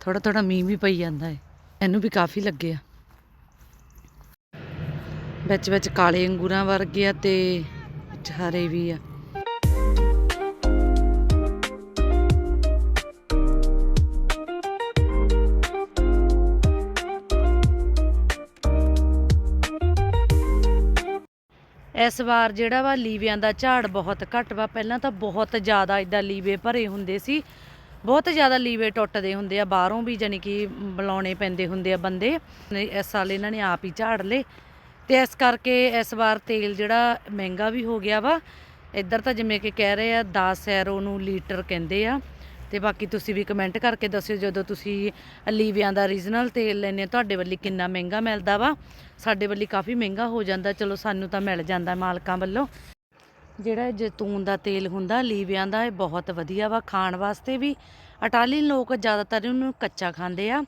ਥੋੜਾ ਥੋੜਾ ਮੀਂਹ ਵੀ ਪਈ ਜਾਂਦਾ ਹੈ ਇਹਨੂੰ ਵੀ ਕਾਫੀ ਲੱਗੇ ਆ। ਵਿੱਚ ਵਿੱਚ ਕਾਲੇ ਅੰਗੂਰਾਂ ਵਰਗੇ ਆ ਤੇ ਵਿੱਚ ਹਰੇ ਵੀ ਆ। ਇਸ ਵਾਰ ਜਿਹੜਾ ਵਾ ਲੀਵਿਆਂ ਦਾ ਝਾੜ ਬਹੁਤ ਘੱਟ ਵਾ। ਪਹਿਲਾਂ ਤਾਂ ਬਹੁਤ ਜ਼ਿਆਦਾ ਇਦਾਂ ਲੀਵੇ ਭਰੇ ਹੁੰਦੇ ਸੀ। ਬਹੁਤ ਜ਼ਿਆਦਾ ਲੀਵੇ ਟੁੱਟਦੇ ਹੁੰਦੇ ਆ, ਬਾਹਰੋਂ ਵੀ ਜਾਨੀ ਕਿ ਬੁਲਾਉਣੇ ਪੈਂਦੇ ਹੁੰਦੇ ਆ ਬੰਦੇ। ਇਸ ਸਾਲ ਇਹਨਾਂ ਨੇ ਆਪ ਹੀ ਝਾੜ ਲਏ। ਤੇ ਇਸ ਕਰਕੇ ਇਸ ਵਾਰ ਤੇਲ ਜਿਹੜਾ ਮਹਿੰਗਾ ਵੀ ਹੋ ਗਿਆ ਵਾ। ਇੱਧਰ ਤਾਂ ਜਿਵੇਂ ਕਿ ਕਹਿ ਰਹੇ ਆ 10 ਐਰੋ ਨੂੰ ਲੀਟਰ ਕਹਿੰਦੇ ਆ। ਤੇ ਬਾਕੀ ਤੁਸੀਂ ਵੀ ਕਮੈਂਟ ਕਰਕੇ ਦੱਸਿਓ ਜਦੋਂ ਤੁਸੀਂ ਲੀਵਿਆਂ ਦਾ ਰੀਜਨਲ ਤੇਲ ਲੈਨੇ ਤੁਹਾਡੇ ਵੱਲੀ ਕਿੰਨਾ ਮਹਿੰਗਾ ਮਿਲਦਾ ਵਾ। ਸਾਡੇ ਵੱਲੀ ਕਾਫੀ ਮਹਿੰਗਾ ਹੋ ਜਾਂਦਾ, ਚਲੋ ਸਾਨੂੰ ਤਾਂ ਮਿਲ ਜਾਂਦਾ ਮਾਲਕਾਂ ਵੱਲੋਂ। ਜਿਹੜਾ ਜੈਤੂਨ ਦਾ ਤੇਲ ਹੁੰਦਾ ਲੀਵਿਆਂ ਦਾ, ਇਹ ਬਹੁਤ ਵਧੀਆ ਵਾ, ਖਾਣ ਵਾਸਤੇ ਵੀ। ਇਟਾਲੀਅਨ ਲੋਕ ਜ਼ਿਆਦਾਤਰ ਇਹਨੂੰ ਕੱਚਾ ਖਾਂਦੇ ਆ।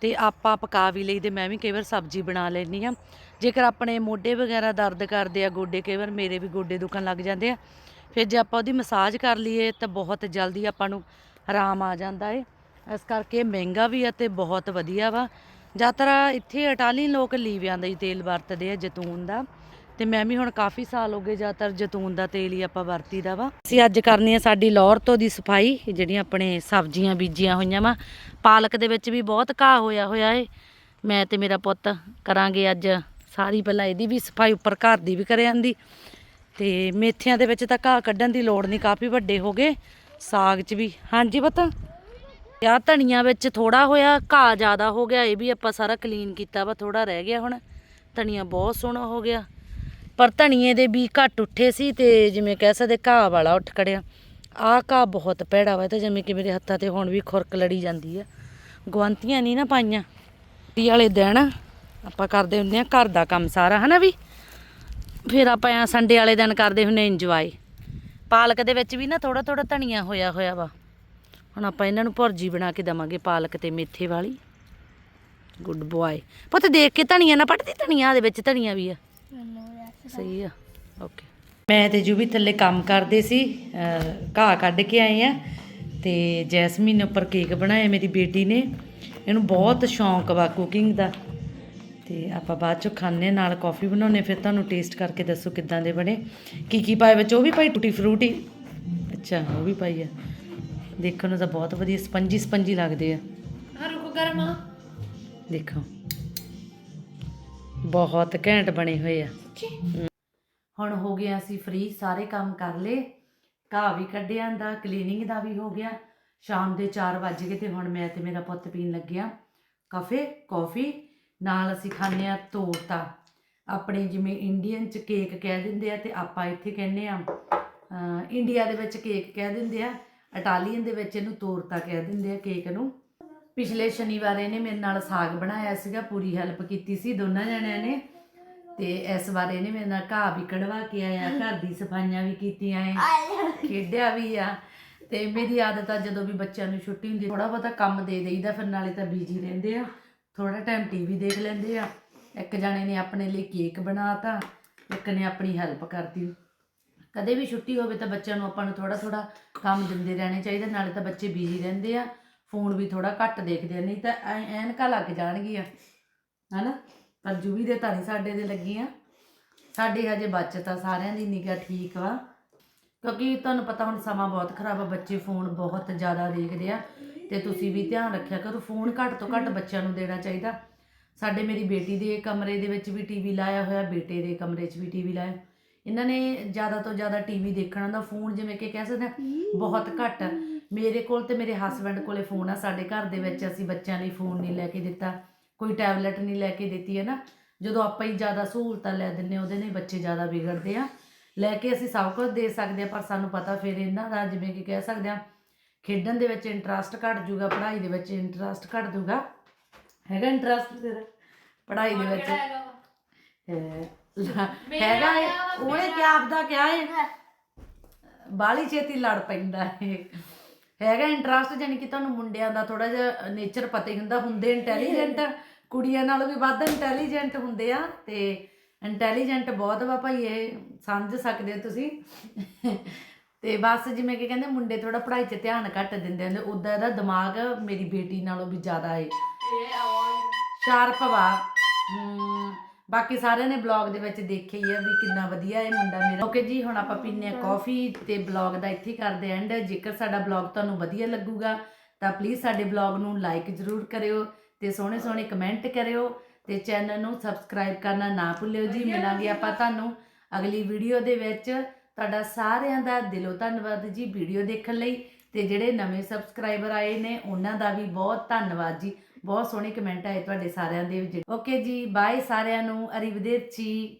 ਤੇ ਆਪਾਂ ਪਕਾ ਵੀ ਲਈ ਤੇ ਮੈਂ ਵੀ ਕਈ ਵਾਰ ਸਬਜ਼ੀ ਬਣਾ ਲੈਂਦੀ ਆ ਜੇਕਰ ਆਪਣੇ ਮੋਢੇ ਵਗੈਰਾ ਦਰਦ ਕਰਦੇ ਆ, ਗੋਡੇ ਕਈ ਵਾਰ ਮੇਰੇ ਵੀ ਗੋਡੇ ਦੁਖਣ ਲੱਗ ਜਾਂਦੇ ਆ। ਫਿਰ ਜੇ ਆਪਾਂ ਉਹਦੀ ਮਸਾਜ ਕਰ ਲਈਏ, ਤਾਂ ਬਹੁਤ ਜਲਦੀ ਆਪਾਂ ਨੂੰ ਆਰਾਮ ਆ ਜਾਂਦਾ ਏ। ਇਸ ਕਰਕੇ ਮਹਿੰਗਾ ਵੀ ਆ ਤੇ ਬਹੁਤ ਵਧੀਆ ਵਾ। ਜ਼ਿਆਦਾਤਰ ਇੱਥੇ ਇਟਾਲੀਅਨ ਲੋਕ ਲੀਵਿਆਂ ਦਾ ਹੀ ਤੇਲ ਵਰਤਦੇ ਆ, ਜੈਤੂਨ ਦਾ। ਤੇ ਮੈਂ ਵੀ ਹੁਣ ਕਾਫੀ ਸਾਲ ਹੋ ਗਏ ਜ਼ਿਆਦਾਤਰ ਜੈਤੂਨ ਦਾ ਤੇਲ ਹੀ ਆਪਾਂ ਵਰਤੀਦਾ ਵਾ। ਅਸੀਂ ਅੱਜ ਕਰਨੀ ਆ ਸਾਡੀ ਲੌਰ ਤੋਂ ਦੀ ਸਫ਼ਾਈ, ਜਿਹੜੀਆਂ ਆਪਣੇ ਸਬਜ਼ੀਆਂ ਬੀਜੀਆਂ ਹੋਈਆਂ ਵਾ। ਪਾਲਕ ਦੇ ਵਿੱਚ ਵੀ ਬਹੁਤ ਘਾਹ ਹੋਇਆ ਹੋਇਆ ਏ। ਮੈਂ ਤੇ ਮੇਰਾ ਪੁੱਤ ਕਰਾਂਗੇ ਅੱਜ ਸਾਰੀ ਪਹਿਲਾਂ ਇਹਦੀ ਵੀ ਸਫ਼ਾਈ ਉੱਪਰ ਘਰ ਦੀ ਵੀ ਕਰ ਜਾਂਦੀ ਤੇ ਮੇਥਿਆਂ ਦੇ ਵਿੱਚ ਤਾਂ ਘਾਹ ਕੱਢਣ ਦੀ ਲੋੜ ਨਹੀਂ ਕਾਫੀ ਵੱਡੇ ਹੋ ਗਏ। ਸਾਗ 'ਚ ਵੀ। ਹਾਂਜੀ ਪੁੱਤ? ਆ ਧਨੀਆ ਵਿੱਚ ਥੋੜਾ ਹੋਇਆ, ਘਾਹ ਜ਼ਿਆਦਾ ਹੋ ਗਿਆ, ਇਹ ਵੀ ਆਪਾਂ ਸਾਰਾ ਕਲੀਨ ਕੀਤਾ ਵਾ ਥੋੜਾ ਰਹਿ ਗਿਆ ਹੁਣ। ਧਨੀਆ ਬਹੁਤ ਸੋਹਣਾ ਹੋ ਗਿਆ। ਪਰ ਧਨੀਏ ਦੇ ਵੀ ਘੱਟ ਉੱਠੇ ਸੀ ਤੇ ਜਿਵੇਂ ਕਹਿ ਸਕਦੇ ਘਾਹ ਵਾਲਾ ਉੱਠ ਖੜਿਆ। ਆਹ ਘਾਹ ਬਹੁਤ ਭੈੜਾ ਵਾ ਤੇ ਜਿਵੇਂ ਕਿ ਮੇਰੇ ਹੱਥਾਂ ਤੇ ਹੁਣ ਵੀ ਖੁਰਕ ਲੜੀ ਜਾਂਦੀ ਆ। ਗਵੰਤੀਆਂ ਨਹੀਂ ਨਾ ਪਾਈਆਂ। ਟੀ ਵਾਲੇ ਦਿਨ ਆਪਾਂ ਕਰਦੇ ਹੁੰਦੇ ਆ ਘਰ ਦਾ ਕੰਮ ਸਾਰਾ, ਹਨਾ ਵੀ? ਫਿਰ ਆਪਾਂ ਆ ਸੰਡੇ ਵਾਲੇ ਦਿਨ ਕਰਦੇ ਹੁੰਦੇ ਇੰਜੋਏ ਪਾਲਕ ਦੇ ਵਿੱਚ ਵੀ ਨਾ ਥੋੜਾ ਥੋੜਾ ਧਨੀਆ ਹੋਇਆ ਹੋਇਆ ਵਾ। ਹੁਣ ਆਪਾਂ ਇਹਨਾਂ ਨੂੰ ਭੁਰਜੀ ਬਣਾ ਕੇ ਦਵਾਂਗੇ ਪਾਲਕ ਤੇ ਮੇਥੇ ਵਾਲੀ। ਗੁੱਡ ਬॉय ਪੁੱਤ ਦੇਖ ਕੇ ਧਨੀਆ ਨਾ ਪੱਟਦੀ, ਧਨੀਆ ਦੇ ਵਿੱਚ ਧਨੀਆ ਵੀ ਆ। ਸਹੀ ਆ। ਓਕੇ ਮੈਂ ਤੇ ਜੂਬੀ ਥੱਲੇ ਕੰਮ ਕਰਦੇ ਸੀ ਘਾਹ ਕੱਢ ਕੇ ਆਏ ਆ ਤੇ ਜੈਸਮੀਨ ਨੇ ਉੱਪਰ ਕੇਕ ਬਣਾਇਆ, ਮੇਰੀ ਬੇਟੀ ਨੇ। ਇਹਨੂੰ ਬਹੁਤ ਸ਼ੌਂਕ ਵਾ ਕੁਕਿੰਗ ਦਾ। ਤੇ ਆਪਾਂ ਬਾਅਦ ਚੋਂ ਖਾਣੇ ਨਾਲ ਕਾਫੀ ਬਣਾਉਨੇ ਫਿਰ ਤੁਹਾਨੂੰ ਟੇਸਟ ਕਰਕੇ ਦੱਸੋ ਕਿੱਦਾਂ ਦੇ ਬਣੇ। ਕੀ ਕੀ ਪਾਏ ਵਿੱਚ? ਉਹ ਵੀ ਪਾਈ ਟੂਟੀ ਫਰੂਟੀ ਅੱਛਾ ਉਹ ਵੀ ਪਾਈ ਆ। ਦੇਖਣ ਨੂੰ ਤਾਂ ਬਹੁਤ ਵਧੀਆ ਸਪੰਜੀ ਸਪੰਜੀ ਲੱਗਦੇ ਆ। Ah, ruko garama. ਦੇਖੋ। ਬਹੁਤ ਘੈਂਟ ਬਣੇ ਹੋਏ ਆ। ਹੁਣ ਹੋ ਗਿਆ ਅਸੀਂ ਫ੍ਰੀ ਸਾਰੇ ਕੰਮ ਕਰ ਲਏ। ਘਾਹ ਵੀ ਕੱਢਿਆ ਦਾ ਕਲੀਨਿੰਗ ਦਾ ਵੀ ਹੋ ਗਿਆ। ਸ਼ਾਮ ਦੇ 4 ਵਜ ਗਏ ਤੇ ਹੁਣ ਮੈਂ ਤੇ ਮੇਰਾ ਪੁੱਤ ਪੀਣ ਲੱਗਿਆ। ਕਾਫੇ ਕਾਫੀ ਨਾਲ ਅਸੀਂ ਖਾਂਦੇ ਆ ਤੋਤਾ। ਆਪਣੇ ਜਿਵੇਂ ਇੰਡੀਅਨ ਚ ਕੇਕ ਕਹਿ ਦਿੰਦੇ ਆ ਤੇ ਆਪਾਂ ਇੱਥੇ ਕਹਿੰਦੇ ਆ ਇੰਡੀਆ ਦੇ ਵਿੱਚ ਕੇਕ ਕਹਿ ਦਿੰਦੇ ਆ ਇਟਾਲੀਅਨ ਦੇ ਵਿੱਚ ਇਹਨੂੰ ਤੋਰਤਾ ਕਹਿ ਦਿੰਦੇ ਆ ਕੇਕ ਨੂੰ। ਪਿਛਲੇ ਸ਼ਨੀਵਾਰ ਇਹਨੇ ਮੇਰੇ ਨਾਲ ਸਾਗ ਬਣਾਇਆ ਸੀਗਾ, ਪੂਰੀ ਹੈਲਪ ਕੀਤੀ ਸੀ ਦੋਨਾਂ ਜਣਿਆਂ ਨੇ। ਤੇ ਇਸ ਵਾਰ ਇਹਨੇ ਮੇਰੇ ਨਾਲ ਘਾਹ ਵੀ ਕਢਵਾ ਕੇ ਆਇਆ, ਘਰ ਦੀ ਸਫਾਈਆਂ ਵੀ ਕੀਤੀਆਂ ਏ ਖੇਡਿਆ ਵੀ ਆ। ਤੇ ਮੇਰੀ ਆਦਤ ਆ ਜਦੋਂ ਵੀ ਬੱਚਿਆਂ ਨੂੰ ਛੁੱਟੀ ਹੁੰਦੀ ਥੋੜਾ ਬਹੁਤਾ ਕੰਮ ਦੇ ਦੇਈਦਾ, ਫਿਰ ਨਾਲੇ ਤਾਂ ਬੀਜੀ ਰਹਿੰਦੇ ਆ। ਥੋੜਾ ਟਾਈਮ ਟੀਵੀ ਦੇਖ ਲੈਂਦੇ ਆ। ਇੱਕ ਜਾਣੇ ਨੇ ਆਪਣੇ ਲਈ ਕੇਕ ਬਣਾਤਾ, ਇੱਕ ਨੇ ਆਪਣੀ ਹੈਲਪ ਕਰਤੀ। ਕਦੇ ਵੀ ਛੁੱਟੀ ਹੋਵੇ ਤਾਂ ਬੱਚਿਆਂ ਨੂੰ ਆਪਾਂ ਨੂੰ ਥੋੜਾ ਥੋੜਾ ਕੰਮ ਦਿੰਦੇ ਰਹਿਣੇ ਚਾਹੀਦੇ, ਨਾਲੇ ਤਾਂ ਬੱਚੇ ਬਿਜ਼ੀ ਰਹਿੰਦੇ ਆ। ਫੋਨ ਵੀ ਥੋੜਾ ਘੱਟ ਦੇਖਦੇ ਆ, ਨਹੀਂ ਤਾਂ ਐ- ਐਨਕਾਂ ਲੱਗ ਜਾਣਗੀਆਂ। ਹਨਾ? ਪਰ ਜੂਵੀ ਦੇ ਤਾਂ ਨਹੀਂ ਸਾਡੇ ਦੇ ਲੱਗੀਆਂ। ਸਾਡੇ ਹਜੇ ਬਚਤ ਆ, ਸਾਰਿਆਂ ਦੀ ਨਿਗਾ ਠੀਕ ਵਾ। ਕਿਉਂਕਿ ਤੁਹਾਨੂੰ ਪਤਾ ਹੁਣ ਸਮਾਂ ਬਹੁਤ ਖਰਾਬ ਆ, ਬੱਚੇ ਫੋਨ ਬਹੁਤ ਜ਼ਿਆਦਾ ਦੇਖਦੇ ਆ। ਤੇ ਤੁਸੀਂ ਵੀ ਧਿਆਨ ਰੱਖਿਆ ਕਰੋ ਫੋਨ ਘੱਟ ਤੋਂ ਘੱਟ ਬੱਚਿਆਂ ਨੂੰ ਦੇਣਾ ਚਾਹੀਦਾ। ਸਾਡੇ ਮੇਰੀ ਬੇਟੀ ਦੇ ਕਮਰੇ ਦੇ ਵਿੱਚ ਵੀ ਟੀਵੀ ਲਾਇਆ ਹੋਇਆ ਬੇਟੇ ਦੇ ਕਮਰੇ 'ਚ ਵੀ ਟੀਵੀ ਲਾਇਆ। ਇਹਨਾਂ ਨੇ ਜ਼ਿਆਦਾ ਤੋਂ ਜ਼ਿਆਦਾ ਟੀਵੀ ਦੇਖਣਾ ਦਾ ਫੋਨ ਜਿਵੇਂ ਕਿ ਕਹਿ ਸਕਦੇ ਹਾਂ ਬਹੁਤ ਘੱਟ। ਮੇਰੇ ਕੋਲ ਤੇ ਮੇਰੇ ਹਸਬੰਡ ਕੋਲੇ ਫੋਨ ਆ ਸਾਡੇ ਘਰ ਦੇ ਵਿੱਚ ਅਸੀਂ ਬੱਚਿਆਂ ਲਈ ਫੋਨ ਨਹੀਂ ਲੈ ਕੇ ਦਿੱਤਾ। ਕੋਈ ਟੈਬਲੇਟ ਨਹੀਂ ਲੈ ਕੇ ਦਿੱਤੀ ਹੈ ਨਾ। ਜਦੋਂ ਆਪਾਂ ਹੀ ਜ਼ਿਆਦਾ ਸਹੂਲਤਾਂ ਲੈ ਦਿੰਨੇ ਉਹਦੇ ਨਾਲ ਬੱਚੇ ਜ਼ਿਆਦਾ ਵਿਗੜਦੇ ਆ। ਲੈ ਕੇ ਅਸੀਂ ਸਭ ਕੁਝ ਦੇ ਸਕਦੇ ਆ ਪਰ ਸਾਨੂੰ ਪਤਾ ਫਿਰ ਇਹਨਾਂ ਦਾ ਜਿਵੇਂ ਕਿ ਕਹਿ ਸਕਦੇ ਆ ਖੇਡਣ ਦੇ ਵਿੱਚ ਇੰਟਰਸਟ ਘਟ ਜਾਊਗਾ ਪੜ੍ਹਾਈ ਦੇ ਵਿੱਚ ਇੰਟਰਸਟ ਘਟ ਜਾਊਗਾ ਹੈਗਾ ਇੰਟਰਸਟ ਤੇਰਾ? ਪੜ੍ਹਾਈ ਦੇ ਵਿੱਚ। ਹੈਗਾ ਉਹਨੇ ਕਿਆ ਆਪਦਾ ਕਿਹਾ ਹੈ ਬਾਲੀ ਛੇਤੀ ਲੜ ਪੈਂਦਾ ਹੈ ਹੈਗਾ ਇੰਟਰਸਟ ਜਾਨੀ ਕਿ ਤੁਹਾਨੂੰ ਮੁੰਡਿਆਂ ਦਾ ਥੋੜਾ ਜਿਹਾ ਨੇਚਰ ਪਤਾ ਹੀ ਹੁੰਦਾ। ਹੁੰਦੇ ਇੰਟੈਲੀਜੈਂਟ ਕੁੜੀਆਂ ਨਾਲੋਂ ਵੀ ਵੱਧ ਇੰਟੈਲੀਜੈਂਟ ਹੁੰਦੇ ਆ। ਤੇ ਇੰਟੈਲੀਜੈਂਟ ਬਹੁਤ ਵਾ ਭਾਈ ਇਹ ਸਮਝ ਸਕਦੇ ਹੋ ਤੁਸੀਂ। ਤੇ ਬਸ ਜਿਵੇਂ ਕਿ ਕਹਿੰਦੇ ਮੁੰਡੇ ਥੋੜਾ ਪੜ੍ਹਾਈ 'ਚ ਧਿਆਨ ਘੱਟ ਦਿੰਦੇ ਹੁੰਦੇ ਉਦਾਂ ਇਹਦਾ ਦਿਮਾਗ ਮੇਰੀ ਬੇਟੀ ਨਾਲੋਂ ਵੀ ਜ਼ਿਆਦਾ ਹੈ ਸ਼ਾਰਪ ਵਾ। ਹਮ, ਬਾਕੀ ਸਾਰਿਆਂ ਨੇ ਬਲੌਗ ਦੇ ਵਿੱਚ ਦੇਖਿਆ ਹੀ ਆ ਵੀ ਕਿੰਨਾ ਵਧੀਆ ਇਹ ਮੁੰਡਾ ਮੇਰਾ। ਓਕੇ ਜੀ ਹੁਣ ਆਪਾਂ ਪੀਨੇ ਆ ਕਾਫੀ ਤੇ ਬਲੌਗ ਦਾ ਇੱਥੇ ਹੀ ਕਰਦੇ ਐਂਡ ਜੇਕਰ ਸਾਡਾ ਬਲੌਗ ਤੁਹਾਨੂੰ ਵਧੀਆ ਲੱਗੂਗਾ ਤਾਂ ਪਲੀਜ਼ ਸਾਡੇ ਬਲੌਗ ਨੂੰ ਲਾਈਕ ਜ਼ਰੂਰ ਕਰਿਓ ਤੇ ਸੋਹਣੇ ਸੋਹਣੇ ਕਮੈਂਟ ਕਰਿਓ ਤੇ ਚੈਨਲ ਨੂੰ ਸਬਸਕ੍ਰਾਈਬ ਕਰਨਾ ਨਾ ਭੁੱਲਿਓ ਜੀ। ਮਿਲਾਂਗੇ ਆਪਾਂ ਤੁਹਾਨੂੰ ਅਗਲੀ ਵੀਡੀਓ ਦੇ ਵਿੱਚ। ਤੁਹਾਡਾ ਸਾਰਿਆਂ ਦਾ ਦਿਲੋਂ ਧੰਨਵਾਦ ਜੀ ਵੀਡੀਓ ਦੇਖਣ ਲਈ ਤੇ ਜਿਹੜੇ ਨਵੇਂ ਸਬਸਕ੍ਰਾਈਬਰ ਆਏ ਨੇ, ਉਹਨਾਂ ਦਾ ਵੀ ਬਹੁਤ ਧੰਨਵਾਦ ਜੀ। ਬਹੁਤ ਸੋਹਣੇ ਕਮੈਂਟ ਆਏ ਤੁਹਾਡੇ ਸਾਰਿਆਂ ਦੇ ਓਕੇ ਜੀ ਬਾਏ ਸਾਰਿਆਂ ਨੂੰ। ਅਰੀਵਦੇਰਚੀ